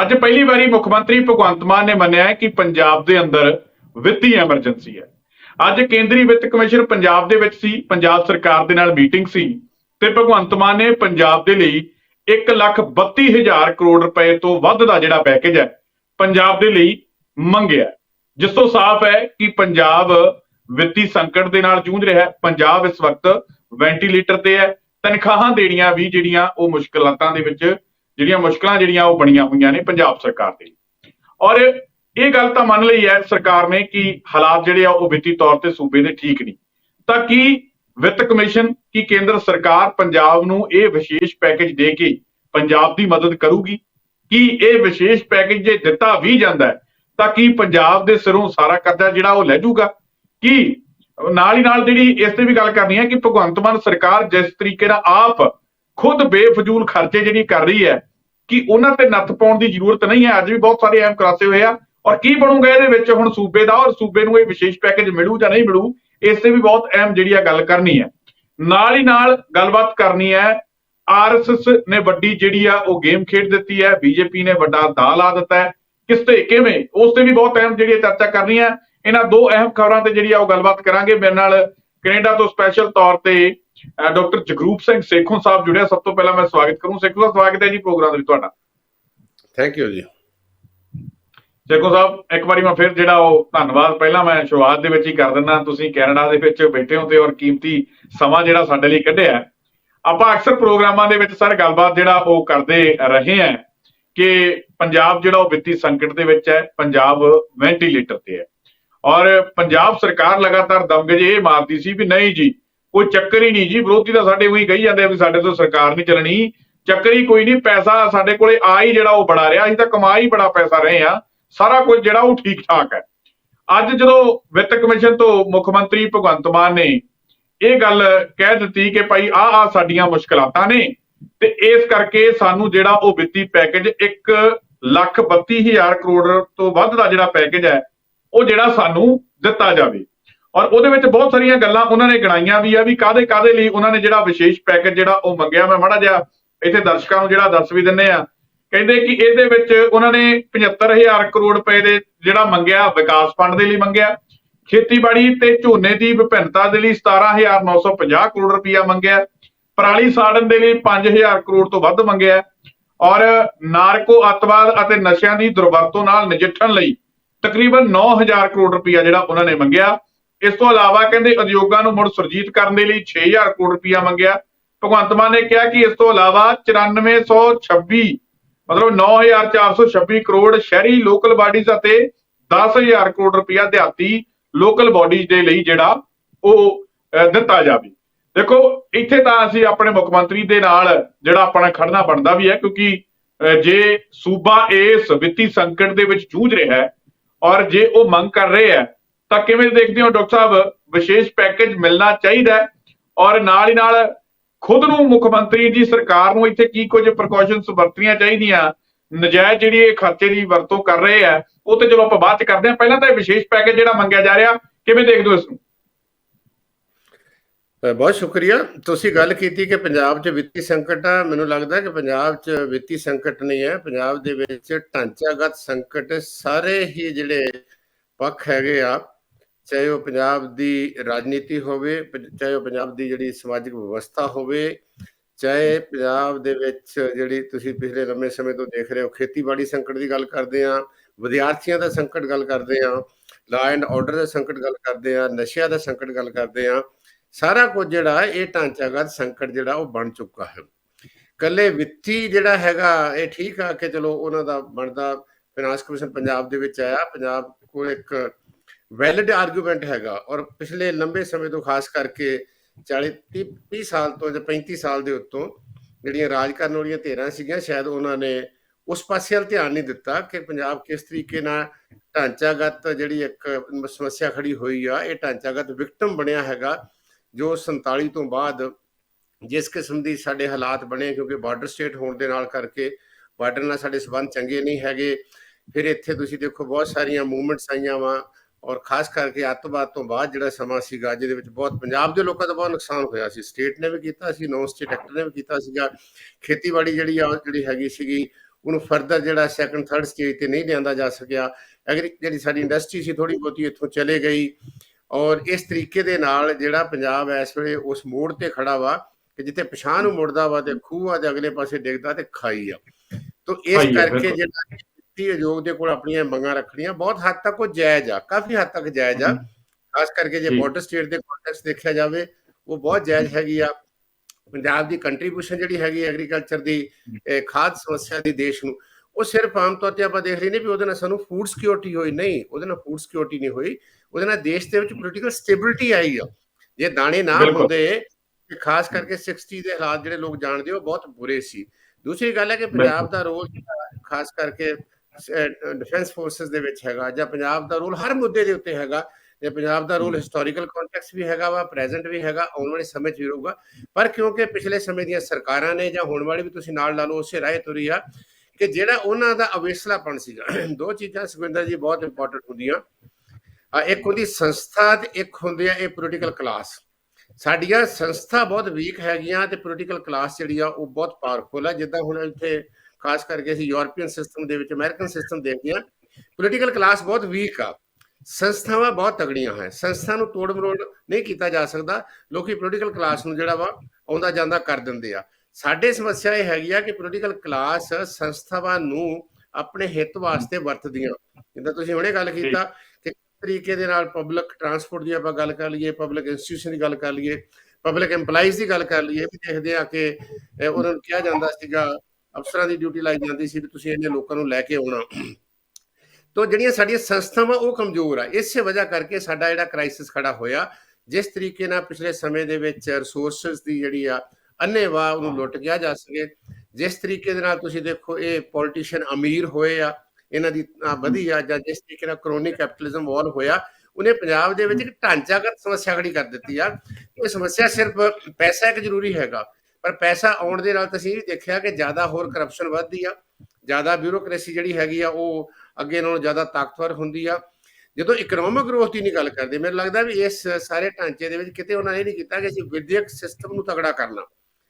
ਅੱਜ ਪਹਿਲੀ ਵਾਰੀ ਮੁੱਖ ਮੰਤਰੀ ਭਗਵੰਤ ਮਾਨ ਨੇ ਮੰਨਿਆ ਕਿ ਪੰਜਾਬ ਦੇ ਅੰਦਰ ਵਿੱਤੀ ਐਮਰਜੈਂਸੀ ਹੈ। ਅੱਜ ਕੇਂਦਰੀ ਵਿੱਤ ਕਮਿਸ਼ਨ ਪੰਜਾਬ ਦੇ ਵਿੱਚ ਸੀ, ਪੰਜਾਬ ਸਰਕਾਰ ਦੇ ਨਾਲ ਮੀਟਿੰਗ ਸੀ ਤੇ ਭਗਵੰਤ ਮਾਨ ਨੇ ਪੰਜਾਬ ਦੇ ਲਈ 132000 ਕਰੋੜ ਰੁਪਏ ਤੋਂ ਵੱਧ ਦਾ ਜਿਹੜਾ ਪੈਕੇਜ ਹੈ, ਪੰਜਾਬ ਦੇ ਲਈ ਮੰਗਿਆ ਜਿਸ ਤੋਂ ਸਾਫ਼ ਹੈ ਕਿ ਪੰਜਾਬ ਵਿੱਤੀ ਸੰਕਟ ਦੇ ਨਾਲ ਜੂਝ ਰਿਹਾ ਹੈ। ਪੰਜਾਬ ਇਸ ਵਕਤ ਵੈਂਟੀਲੇਟਰ ਤੇ ਹੈ। ਤਨਖਾਹਾਂ ਦੇਣੀਆਂ ਵੀ ਜਿਹੜੀਆਂ ਉਹ ਮੁਸ਼ਕਲਾਤਾਂ ਦੇ ਵਿੱਚ ਜਿਹੜੀਆਂ ਮੁਸ਼ਕਲਾਂ ਜਿਹੜੀਆਂ ਉਹ ਬਣੀਆਂ ਹੋਈਆਂ ਨੇ ਪੰਜਾਬ ਸਰਕਾਰ ਦੇ। ਔਰ ਇਹ ਗੱਲ ਤਾਂ ਮੰਨ ਲਈ ਹੈ ਸਰਕਾਰ ਨੇ ਕਿ ਹਾਲਾਤ ਜਿਹੜੇ ਆ ਉਹ ਵਿੱਤੀ ਤੌਰ ਤੇ ਸੂਬੇ ਦੇ ਠੀਕ ਨਹੀਂ। ਤਾਂ ਕੀ ਵਿੱਤ ਕਮਿਸ਼ਨ, ਕੀ ਕੇਂਦਰ ਸਰਕਾਰ ਪੰਜਾਬ ਨੂੰ ਇਹ ਵਿਸ਼ੇਸ਼ ਪੈਕੇਜ ਦੇ ਕੇ ਪੰਜਾਬ ਦੀ ਮਦਦ ਕਰੂਗੀ? ਕੀ ਇਹ ਵਿਸ਼ੇਸ਼ ਪੈਕੇਜ ਜੇ ਦਿੱਤਾ ਵੀ ਜਾਂਦਾ ਤਾਂ ਕੀ ਪੰਜਾਬ ਦੇ ਸਿਰੋਂ ਸਾਰਾ ਕਰਜ਼ਾ ਜਿਹੜਾ ਉਹ ਲੈ ਜਾਊਗਾ? ਕੀ ਨਾਲ ਹੀ ਨਾਲ ਜਿਹੜੀ ਇਸ ਤੇ ਵੀ ਗੱਲ ਕਰਨੀ ਹੈ ਕਿ ਭਗਵੰਤ ਮਾਨ ਸਰਕਾਰ ਜਿਸ ਤਰੀਕੇ ਨਾਲ ਆਪ ਖੁਦ ਬੇਫਜ਼ੂਲ ਖਰਚੇ ਜਿਹੜੀ ਕਰ ਰਹੀ ਹੈ, ਕਿ ਉਹਨਾਂ ਤੇ ਨੱਥ ਪਾਉਣ ਦੀ ਜ਼ਰੂਰਤ ਨਹੀਂ ਹੈ, ਅੱਜ ਵੀ ਬਹੁਤ ਸਾਰੇ ਅਹਿਮ ਖੁਲਾਸੇ ਹੋਏ ਆ, ਔਰ ਕੀ ਬਣੂਗਾ ਇਹਦੇ ਵਿੱਚ ਹੁਣ ਸੂਬੇ ਦਾ, ਔਰ ਸੂਬੇ ਨੂੰ ਇਹ ਵਿਸ਼ੇਸ਼ ਪੈਕੇਜ ਮਿਲੂ ਜਾਂ ਨਹੀਂ ਮਿਲੂ, ਇਸ ਤੇ ਵੀ ਬਹੁਤ ਅਹਿਮ ਜਿਹੜੀ ਆ ਗੱਲ ਕਰਨੀ ਹੈ। ਨਾਲ ਹੀ ਨਾਲ ਗੱਲਬਾਤ ਕਰਨੀ ਹੈ ਆਰਐਸਐਸ ਨੇ ਵੱਡੀ ਜਿਹੜੀ ਆ, ਉਹ ਗੇਮ ਖੇਡ ਦਿੱਤੀ ਹੈ ਬੀਜੇਪੀ ਨੇ ਵੱਡਾ ਦਾ ਲਾ ਦਿੱਤਾ ਹੈ, ਕਿਸ ਤੇ, ਕਿਵੇਂ, ਉਸ ਤੇ ਵੀ ਬਹੁਤ ਅਹਿਮ ਜਿਹੜੀ ਹੈ ਚਰਚਾ ਕਰਨੀ ਹੈ। ਇਹਨਾਂ ਦੋ ਅਹਿਮ ਖਬਰਾਂ ਤੇ ਜਿਹੜੀ ਆ ਉਹ ਗੱਲਬਾਤ ਕਰਾਂਗੇ। ਮੇਰੇ ਨਾਲ ਕੈਨੇਡਾ ਤੋਂ ਸਪੈਸ਼ਲ ਤੌਰ ਤੇ ਡਾਕਟਰ ਜਗਰੂਪ ਸਿੰਘ ਸੇਖੋਂ ਸਾਹਿਬ ਜੁੜਿਆ। ਸਭ ਤੋਂ ਪਹਿਲਾਂ ਮੈਂ ਸਵਾਗਤ ਕਰੂੰ। ਸੇਖੋਂ ਸਾਹਿਬ ਸਵਾਗਤ ਹੈ ਜੀ ਪ੍ਰੋਗਰਾਮ ਦੇ ਵਿੱਚ ਤੁਹਾਡਾ। ਥੈਂਕ ਯੂ ਜੀ। ਸੇਖੋਂ ਸਾਹਿਬ ਇੱਕ ਵਾਰੀ ਮੈਂ ਫਿਰ ਜਿਹੜਾ ਉਹ ਧੰਨਵਾਦ ਪਹਿਲਾਂ ਮੈਂ ਸ਼ੁਰੂਆਤ ਦੇ ਵਿੱਚ ਹੀ ਕਰ ਦਿੰਦਾ। ਤੁਸੀਂ ਕੈਨੇਡਾ ਦੇ ਵਿੱਚ ਬੈਠੇ ਹੋ ਤੇ ਔਰ ਕੀਮਤੀ ਸਮਾਂ ਜਿਹੜਾ ਸਾਡੇ ਲਈ ਕੱਢਿਆ। ਆਪਾਂ ਅਕਸਰ ਪ੍ਰੋਗਰਾਮਾਂ ਦੇ ਵਿੱਚ ਸਰ ਗੱਲਬਾਤ ਜਿਹੜਾ ਉਹ ਕਰਦੇ ਰਹੇ ਹਾਂ ਕਿ ਪੰਜਾਬ ਜਿਹੜਾ ਉਹ ਵਿੱਤੀ ਸੰਕਟ ਦੇ ਵਿੱਚ ਹੈ ਪੰਜਾਬ ਵੈਂਟੀਲੇਟਰ ਤੇ ਹੈ। ਔਰ ਪੰਜਾਬ ਸਰਕਾਰ ਲਗਾਤਾਰ ਦਮਗਜੇ ਇਹ ਮਾਰਦੀ ਸੀ ਵੀ ਨਹੀਂ ਜੀ ਕੋਈ ਚੱਕਰ ਹੀ ਨਹੀਂ ਜੀ, ਵਿਰੋਧੀ ਤਾਂ ਸਾਡੇ ਉਹੀ ਕਹੀ ਜਾਂਦੇ ਆ ਵੀ ਸਾਡੇ ਤੋਂ ਸਰਕਾਰ ਨਹੀਂ ਚੱਲਣੀ। ਚੱਕਰ ਹੀ ਕੋਈ ਨਹੀਂ, ਪੈਸਾ ਸਾਡੇ ਕੋਲੇ ਆ ਹੀ ਜਿਹੜਾ ਉਹ ਬੜਾ ਰਿਹਾ, ਅਸੀਂ ਤਾਂ ਕਮਾ ਹੀ ਬੜਾ ਪੈਸਾ ਰਹੇ ਆ ਸਾਰਾ ਕੁਝ ਜਿਹੜਾ ਉਹ ਠੀਕ ਠਾਕ ਹੈ। ਅੱਜ ਜਦੋਂ ਵਿੱਤ ਕਮਿਸ਼ਨ ਤੋਂ ਮੁੱਖ ਮੰਤਰੀ ਭਗਵੰਤ ਮਾਨ ਨੇ ਇਹ ਗੱਲ ਕਹਿ ਦਿੱਤੀ ਕਿ ਭਾਈ ਆ ਆ ਸਾਡੀਆਂ ਮੁਸ਼ਕਲਾਤਾਂ ਨੇ, ਤੇ ਇਸ ਕਰਕੇ ਸਾਨੂੰ ਜਿਹੜਾ ਉਹ ਵਿੱਤੀ ਪੈਕੇਜ 1 ਲੱਖ 32 ਹਜ਼ਾਰ ਕਰੋੜ ਤੋਂ ਵੱਧ ਦਾ ਜਿਹੜਾ ਪੈਕੇਜ ਹੈ, ਉਹ ਜਿਹੜਾ ਸਾਨੂੰ ਦਿੱਤਾ ਜਾਵੇ। ਔਰ ਉਹਦੇ ਵਿੱਚ ਬਹੁਤ ਸਾਰੀਆਂ ਗੱਲਾਂ ਉਹਨਾਂ ਨੇ ਗਣਾਈਆਂ ਵੀ ਆ ਵੀ ਕਾਦੇ ਕਾਦੇ ਲਈ ਉਹਨਾਂ ਨੇ ਜਿਹੜਾ ਵਿਸ਼ੇਸ਼ ਪੈਕੇਜ ਜਿਹੜਾ ਉਹ ਮੰਗਿਆ, ਮੈਂ ਮਾੜਾ ਜਿਹਾ ਇੱਥੇ ਦਰਸ਼ਕਾਂ ਨੂੰ ਜਿਹੜਾ ਦੱਸ ਵੀ ਦਿੰਨੇ ਆ ਕਹਿੰਦੇ ਕਿ ਇਹਦੇ ਵਿੱਚ ਉਹਨਾਂ ਨੇ 75000 ਕਰੋੜ ਰੁਪਏ ਦੇ ਜਿਹੜਾ ਮੰਗਿਆ, ਵਿਕਾਸ ਫੰਡ ਦੇ ਲਈ ਮੰਗਿਆ। ਖੇਤੀਬਾੜੀ ਤੇ ਝੋਨੇ ਦੀ ਵਿਭਿੰਨਤਾ ਦੇ ਲਈ 17950 ਕਰੋੜ ਰੁਪਇਆ ਮੰਗਿਆ। ਪਰਾਲੀ ਸਾੜਨ ਦੇ ਲਈ 5000 ਕਰੋੜ ਤੋਂ ਵੱਧ ਮੰਗਿਆ। ਔਰ ਨਾਰਕੋ ਅੱਤਵਾਦ ਅਤੇ ਨਸ਼ਿਆਂ ਦੀ ਦੁਰਵਰਤੋਂ ਨਾਲ ਨਜਿੱਠਣ ਲਈ ਤਕਰੀਬਨ 9000 ਕਰੋੜ ਰੁਪਇਆ ਜਿਹੜਾ ਉਹਨਾਂ ਨੇ ਮੰਗਿਆ। ਇਸ ਤੋਂ ਇਲਾਵਾ ਕਹਿੰਦੇ ਉਦਯੋਗਾਂ ਨੂੰ ਮੁੜ ਸੁਰਜੀਤ ਕਰਨ ਦੇ ਲਈ 6000 ਕਰੋੜ ਰੁਪਇਆ ਮੰਗਿਆ। ਭਗਵੰਤ ਮਾਨ ਨੇ ਕਿਹਾ ਕਿ ਇਸ ਤੋਂ ਇਲਾਵਾ 9426 ਮਤਲਬ 9426 ਕਰੋੜ ਸ਼ਹਿਰੀ ਲੋਕਲ ਬਾਡੀਜ਼ ਅਤੇ 10000 ਕਰੋੜ ਰੁਪਇਆ ਦਿਹਾਤੀ ਲੋਕਲ ਬਾਡੀਜ਼ ਦੇ ਲਈ ਜਿਹੜਾ ਉਹ ਦਿੱਤਾ ਜਾਵੇ। ਦੇਖੋ, ਇੱਥੇ ਤਾਂ ਅਸੀਂ ਆਪਣੇ ਮੁੱਖ ਮੰਤਰੀ ਦੇ ਨਾਲ ਜਿਹੜਾ ਆਪਣਾ ਖੜਨਾ ਬਣਦਾ ਵੀ ਹੈ ਕਿਉਂਕਿ ਜੇ ਸੂਬਾ ਇਸ ਵਿੱਤੀ ਸੰਕਟ ਦੇ ਵਿੱਚ ਜੂਝ ਰਿਹਾ ਹੈ ਔਰ ਜੇ ਉਹ ਮੰਗ ਕਰ ਰਹੇ ਹੈ ਤਾਂ ਕਿਵੇਂ ਦੇਖਦੇ ਹੋ ਡਾਕਟਰ ਸਾਹਿਬ? ਵਿਸ਼ੇਸ਼ ਪੈਕੇਜ ਮਿਲਣਾ ਚਾਹੀਦਾ ਔਰ ਨਾਲ ਹੀ ਨਾਲ ਖੁਦ ਨੂੰ ਮੁੱਖ ਮੰਤਰੀ ਦੀ ਸਰਕਾਰ ਨੂੰ ਇੱਥੇ ਕੀ ਕੁਝ ਪ੍ਰੀਕਾਸ਼ਨਸ ਵਰਤਣੀਆਂ ਚਾਹੀਦੀਆਂ? ਨਜਾਇਜ਼ ਜਿਹੜੀ ਇਹ ਖਰਚੇ ਦੀ ਵਰਤੋਂ ਕਰ ਰਹੇ ਆ, ਉਹ ਤੇ ਚਲੋ ਆਪਾਂ ਬਾਅਦ ਚ ਕਰਦੇ ਹਾਂ। ਪਹਿਲਾਂ ਤਾਂ ਇਹ ਵਿਸ਼ੇਸ਼ ਪੈਕੇਜ ਜਿਹੜਾ ਮੰਗਿਆ ਜਾ ਰਿਹਾ, ਕਿਵੇਂ ਦੇਖਦੇ ਹੋ ਇਸ ਨੂੰ? ਬਹੁਤ ਸ਼ੁਕਰੀਆ। ਤੁਸੀਂ ਗੱਲ ਕੀਤੀ ਕਿ ਪੰਜਾਬ 'ਚ ਵਿੱਤੀ ਸੰਕਟ ਆ। ਮੈਨੂੰ ਲੱਗਦਾ ਕਿ ਪੰਜਾਬ 'ਚ ਵਿੱਤੀ ਸੰਕਟ ਨਹੀਂ ਹੈ। ਪੰਜਾਬ ਦੇ ਵਿੱਚ ਢਾਂਚਾਗਤ ਸੰਕਟ ਸਾਰੇ ਹੀ ਜਿਹੜੇ ਪੱਖ ਹੈਗੇ ਆ। ਚਾਹੇ ਉਹ ਪੰਜਾਬ ਦੀ ਰਾਜਨੀਤੀ ਹੋਵੇ ਚਾਹੇ ਉਹ ਪੰਜਾਬ ਦੀ ਜਿਹੜੀ ਸਮਾਜਿਕ ਵਿਵਸਥਾ ਹੋਵੇ, ਚਾਹੇ ਪੰਜਾਬ ਦੇ ਵਿੱਚ ਜਿਹੜੀ ਤੁਸੀਂ ਪਿਛਲੇ ਲੰਮੇ ਸਮੇਂ ਤੋਂ ਦੇਖ ਰਹੇ ਹੋ ਖੇਤੀਬਾੜੀ ਸੰਕਟ ਦੀ ਗੱਲ ਕਰਦੇ ਆ ਵਿਦਿਆਰਥੀਆਂ ਦਾ ਸੰਕਟ ਗੱਲ ਕਰਦੇ ਆ ਲਾ ਐਂਡ ਆਰਡਰ ਦਾ ਸੰਕਟ ਗੱਲ ਕਰਦੇ ਆ ਨਸ਼ਿਆਂ ਦਾ ਸੰਕਟ ਗੱਲ ਕਰਦੇ ਆ ਸਾਰਾ ਕੁਝ ਜਿਹੜਾ ਇਹ ਢਾਂਚਾਗਤ ਸੰਕਟ ਜਿਹੜਾ ਉਹ ਬਣ ਚੁੱਕਾ ਹੈ। ਕੱਲੇ ਵਿੱਤੀ ਜਿਹੜਾ ਹੈਗਾ, ਇਹ ਠੀਕ ਆ ਕਿ ਚਲੋ ਉਹਨਾਂ ਦਾ ਬਣਦਾ ਫਾਈਨਾਂਸ ਕਮਿਸ਼ਨ ਪੰਜਾਬ ਦੇ ਵਿੱਚ ਆਇਆ, ਪੰਜਾਬ ਕੋਲ ਇੱਕ ਵੈਲਿਡ ਆਰਗੂਮੈਂਟ ਹੈਗਾ ਔਰ ਪਿਛਲੇ ਲੰਬੇ ਸਮੇਂ ਤੋਂ ਖਾਸ ਕਰਕੇ 40 30 30 ਸਾਲ ਤੋਂ ਜਾਂ 35 ਸਾਲ ਦੇ ਉੱਤੋਂ ਜਿਹੜੀਆਂ ਰਾਜ ਕਰਨ ਵਾਲੀਆਂ ਧਿਰਾਂ ਸੀਗੀਆਂ, ਸ਼ਾਇਦ ਉਹਨਾਂ ਨੇ ਉਸ ਪਾਸੇ ਵੱਲ ਧਿਆਨ ਨਹੀਂ ਦਿੱਤਾ ਕਿ ਪੰਜਾਬ ਕਿਸ ਤਰੀਕੇ ਨਾਲ ਢਾਂਚਾਗਤ ਜਿਹੜੀ ਇੱਕ ਸਮੱਸਿਆ ਖੜੀ ਹੋਈ ਆ, ਇਹ ਢਾਂਚਾਗਤ ਵਿਕਟਮ ਬਣਿਆ ਹੈਗਾ, ਜੋ 47 ਤੋਂ ਬਾਅਦ ਜਿਸ ਕਿਸਮ ਦੀ ਸਾਡੇ ਹਾਲਾਤ ਬਣੇ, ਕਿਉਂਕਿ ਬਾਰਡਰ ਸਟੇਟ ਹੋਣ ਦੇ ਨਾਲ ਕਰਕੇ ਬਾਰਡਰ ਨਾਲ ਸਾਡੇ ਸਬੰਧ ਚੰਗੇ ਨਹੀਂ ਹੈਗੇ। ਫਿਰ ਇੱਥੇ ਤੁਸੀਂ ਦੇਖੋ ਬਹੁਤ ਸਾਰੀਆਂ ਮੂਵਮੈਂਟਸ ਆਈਆਂ ਵਾ ਔਰ ਖਾਸ ਕਰਕੇ ਅੱਤਵਾਦ ਤੋਂ ਬਾਅਦ ਜਿਹੜਾ ਸਮਾਂ ਸੀਗਾ ਜਿਹਦੇ ਵਿੱਚ ਬਹੁਤ ਪੰਜਾਬ ਦੇ ਲੋਕਾਂ ਦਾ ਬਹੁਤ ਨੁਕਸਾਨ ਹੋਇਆ ਸੀ। ਸਟੇਟ ਨੇ ਵੀ ਕੀਤਾ ਸੀ ਨੌਨ ਸਟੇਟ ਐਕਟਰ ਨੇ ਵੀ ਕੀਤਾ ਸੀਗਾ। ਖੇਤੀਬਾੜੀ ਜਿਹੜੀ ਆ ਜਿਹੜੀ ਹੈਗੀ ਸੀਗੀ ਉਹਨੂੰ ਫਰਦਰ ਜਿਹੜਾ ਸੈਕੰਡ ਥਰਡ ਸਟੇਜ ਤੇ ਨਹੀਂ ਲਿਆਂਦਾ ਜਾ ਸਕਿਆ। ਐਗਰੀ ਜਿਹੜੀ ਸਾਡੀ ਇੰਡਸਟਰੀ ਸੀ ਥੋੜੀ ਬਹੁਤੀ ਇੱਥੋਂ ਚਲੇ ਗਈ। ਔਰ ਇਸ ਤਰੀਕੇ ਦੇ ਨਾਲ ਜਿਹੜਾ ਪੰਜਾਬ ਇਸ ਵੇਲੇ ਉਸ ਮੋੜ ਤੇ ਖੜਾ ਵਾ ਕਿ ਜਿੱਥੇ ਪਛਾਣ ਨੂੰ ਮੁੜਦਾ ਵਾ ਤੇ ਖੂਹ ਆ ਦੇ ਅਗਲੇ ਪਾਸੇ ਡਿੱਗਦਾ ਤੇ ਖਾਈ ਆ। ਤੋਂ ਇਸ ਕਰਕੇ। ਜਿਹੜਾ ਵਿੱਤੀ ਉਦਯੋਗ ਦੇ ਕੋਲ ਆਪਣੀਆਂ ਮੰਗਾਂ ਰੱਖਣੀਆਂ ਬਹੁਤ ਹੱਦ ਤੱਕ ਉਹ ਜਾਇਜ਼ ਆ ਕਾਫੀ ਹੱਦ ਤੱਕ ਜਾਇਜ਼ ਆ। ਖਾਸ ਕਰਕੇ ਜੇ। ਬਾਰਡਰ ਸਟੇਟ ਦੇ ਕੰਟੈਕਸਟ ਦੇਖਿਆ ਜਾਵੇ ਉਹ ਬਹੁਤ ਜਾਇਜ਼ ਹੈਗੀ ਆ। ਪੰਜਾਬ ਦੀ ਕੰਟਰੀਬਿਊਸ਼ਨ ਜਿਹੜੀ ਹੈਗੀ ਐਗਰੀਕਲਚਰ ਦੀ ਖਾਦ ਸਮੱਸਿਆ ਦੀ ਦੇਸ਼ ਨੂੰ ਉਹ ਸਿਰਫ ਆਮ ਤੌਰ ਤੇ ਆਪਾਂ ਦੇਖ ਰਹੇ ਨੇ ਵੀ ਉਹਦੇ ਨਾਲ ਸਾਨੂੰ ਫੂਡ ਸਿਕਿਉਰਿਟੀ ਹੋਈ ਨਹੀਂ ਉਹਦੇ ਨਾਲ ਫੂਡ ਸਿਕਿਉਰਿਟੀ ਨਹੀਂ ਹੋਈ। ਉਹਦੇ ਨਾਲ ਦੇਸ਼ ਦੇ ਵਿੱਚ ਪੋਲੀਟੀਕਲ ਸਟੇਬਿਲਿਟੀ ਆਈ ਆ। ਜੇ ਦਾਣੇ ਨਾ। ਹੁੰਦੇ ਤੇ ਖਾਸ ਕਰਕੇ 60 ਦੇ ਹਾਲਾਤ ਜਿਹੜੇ ਲੋਕ ਜਾਣਦੇ ਉਹ ਬਹੁਤ ਬੁਰੇ ਸੀ। ਦੂਸਰੀ ਗੱਲ ਹੈ ਕਿ ਪੰਜਾਬ ਦਾ ਰੋਲ ਖਾਸ ਕਰਕੇ ਡਿਫੈਂਸ ਫੋਰਸਸ ਦੇ ਵਿੱਚ ਹੈਗਾ ਜਾਂ ਪੰਜਾਬ ਦਾ ਰੋਲ ਹਰ ਮੁੱਦੇ ਦੇ ਉੱਤੇ ਹੈਗਾ। ਤੇ ਪੰਜਾਬ ਦਾ ਰੋਲ ਹਿਸਟੋਰੀਕਲ ਕੰਟੈਕਸਟ ਵੀ ਹੈਗਾ ਵਾ ਪ੍ਰੈਜ਼ੈਂਟ ਵੀ ਹੈਗਾ ਆਉਣ ਵਾਲੇ ਸਮੇਂ 'ਚ ਵੀ ਰਹੂਗਾ। ਪਰ ਕਿਉਂਕਿ ਪਿਛਲੇ ਸਮੇਂ ਦੀਆਂ ਸਰਕਾਰਾਂ ਨੇ ਜਾਂ ਹੋਣ ਵਾਲੀ ਵੀ ਤੁਸੀਂ ਨਾਲ ਲਾ ਲਓ ਉਸੇ ਰਾਹ ਤੁਰੀ ਆ ਕਿ ਜਿਹੜਾ ਉਹਨਾਂ ਦਾ ਅਵੇਸਲਾਪਣ ਸੀਗਾ। ਦੋ ਚੀਜ਼ਾਂ ਸੁਖਵਿੰਦਰ ਜੀ ਬਹੁਤ ਇੰਪੋਰਟੈਂਟ ਹੁੰਦੀਆਂ। ਆ ਇੱਕ ਉਹਦੀ ਸੰਸਥਾ ਤੇ ਇੱਕ ਹੁੰਦੀ ਆ ਇਹ ਪੋਲੀਟੀਕਲ ਕਲਾਸ ਸਾਡੀਆਂ ਸੰਸਥਾ ਬਹੁਤ ਵੀਕ ਹੈਗੀਆਂ ਤੇ ਪੋਲੀਟੀਕਲ ਕਲਾਸ ਜਿਹੜੀ ਆ ਉਹ ਬਹੁਤ ਪਾਵਰਫੁਲ ਆ। ਜਿੱਦਾਂ ਹੁਣ ਇੱਥੇ ਖਾਸ ਕਰਕੇ ਅਸੀਂ ਯੂਰਪੀਅਨ ਸਿਸਟਮ ਦੇ ਵਿੱਚ ਅਮਰੀਕਨ ਸਿਸਟਮ ਦੇਖਦੇ ਆ ਪੋਲੀਟੀਕਲ ਕਲਾਸ ਬਹੁਤ ਵੀਕ ਆ। ਸੰਸਥਾਵਾਂ ਬਹੁਤ ਤਗੜੀਆਂ ਹੈ ਸੰਸਥਾ ਨੂੰ ਤੋੜ ਮਰੋੜ ਨਹੀਂ ਕੀਤਾ ਜਾ ਸਕਦਾ। ਲੋਕੀ ਪੋਲੀਟੀਕਲ ਕਲਾਸ ਨੂੰ ਜਿਹੜਾ ਵਾ ਆਉਂਦਾ ਜਾਂਦਾ ਕਰ ਦਿੰਦੇ ਆ। ਸਾਡੇ ਸਮੱਸਿਆ ਇਹ ਹੈਗੀ ਆ ਕਿ ਪੋਲੀਟੀਕਲ ਕਲਾਸ ਸੰਸਥਾਵਾਂ ਨੂੰ ਆਪਣੇ ਹਿੱਤ ਵਾਸਤੇ ਵਰਤਦੀਆਂ। ਜਿੱਦਾਂ ਤੁਸੀਂ ਹੁਣੇ ਗੱਲ ਕੀਤਾ ਕਿ ਤਰੀਕੇ ਦੇ ਨਾਲ ਪਬਲਿਕ ਟਰਾਂਸਪੋਰਟ ਦੀ ਆਪਾਂ ਗੱਲ ਕਰ ਲਈਏ ਪਬਲਿਕ ਇੰਸਟੀਟਿਊਸ਼ਨ ਦੀ ਗੱਲ ਕਰ ਲਈਏ ਪਬਲਿਕ EMPLOYEES ਦੀ ਗੱਲ ਕਰ ਲਈਏ। ਵੀ ਦੇਖਦੇ ਆ ਕਿ ਉਹਨਾਂ ਨੂੰ ਕਿਹਾ ਜਾਂਦਾ ਸੀਗਾ ਅਫਸਰਾਂ ਦੀ ਡਿਊਟੀ ਲਾਈ ਜਾਂਦੀ ਸੀ ਵੀ ਤੁਸੀਂ ਇੰਨੇ ਲੋਕਾਂ ਨੂੰ ਲੈ ਕੇ ਆਉਣਾ। ਤੋ ਜਿਹੜੀਆਂ ਸਾਡੀਆਂ ਸੰਸਥਾਵਾਂ ਉਹ ਕਮਜ਼ੋਰ ਆ। ਇਸੇ ਵਜ੍ਹਾ ਕਰਕੇ ਸਾਡਾ ਜਿਹੜਾ ਕ੍ਰਾਈਸਿਸ ਖੜਾ ਹੋਇਆ। ਜਿਸ ਤਰੀਕੇ ਨਾਲ ਪਿਛਲੇ ਸਮੇਂ ਦੇ ਵਿੱਚ ਰਿਸੋਰਸਸ ਦੀ ਜਿਹੜੀ ਆ ਅੰਨੇਵਾਹ ਉਹਨੂੰ ਲੁੱਟ ਗਿਆ ਜਾ ਸਕੇ। ਜਿਸ ਤਰੀਕੇ ਦੇ ਨਾਲ ਤੁਸੀਂ ਦੇਖੋ ਇਹ ਪੋਲੀਟੀਸ਼ੀਅਨ ਅਮੀਰ ਹੋਏ ਆ ਇਹਨਾਂ ਦੀ ਅਹ, ਵਧੀ ਆ ਜਾਂ ਜਿਸ ਤਰੀਕੇ ਨਾਲ ਕਰੋਨੀ ਕੈਪੀਟਲਿਜ਼ਮ ਵਾਲ ਹੋਇਆ ਉਹਨੇ ਪੰਜਾਬ ਦੇ ਵਿੱਚ ਇੱਕ ਢਾਂਚਾਗਤ ਸਮੱਸਿਆ ਖੜੀ ਕਰ ਦਿੱਤੀ ਆ। ਇਹ ਸਮੱਸਿਆ ਸਿਰਫ ਪੈਸਾ ਇੱਕ ਜ਼ਰੂਰੀ ਹੈਗਾ। ਪਰ ਪੈਸਾ ਆਉਣ ਦੇ ਨਾਲ ਤੁਸੀਂ ਇਹ ਵੀ ਦੇਖਿਆ ਕਿ ਜ਼ਿਆਦਾ ਹੋਰ ਕਰਪਸ਼ਨ ਵੱਧਦੀ ਆ, ਜ਼ਿਆਦਾ ਬਿਊਰੋਕ੍ਰੇਸੀ ਜਿਹੜੀ ਹੈਗੀ ਆ, ਉਹ ਅੱਗੇ ਨਾਲੋਂ ਜ਼ਿਆਦਾ ਤਾਕਤਵਰ ਹੁੰਦੀ ਆ। ਜਦੋਂ ਇਕਨੋਮਿਕ ਗਰੋਥ ਦੀ ਨਹੀਂ ਗੱਲ ਕਰਦੇ, ਮੈਨੂੰ ਲੱਗਦਾ ਵੀ ਇਸ ਸਾਰੇ ਢਾਂਚੇ ਦੇ ਵਿੱਚ ਕਿਤੇ ਉਹਨਾਂ ਨੇ ਇਹ ਨਹੀਂ ਕੀਤਾ ਕਿ ਅਸੀਂ ਵਿਦਿਅਕ ਸਿਸਟਮ ਨੂੰ ਤਗੜਾ ਕਰਨਾ।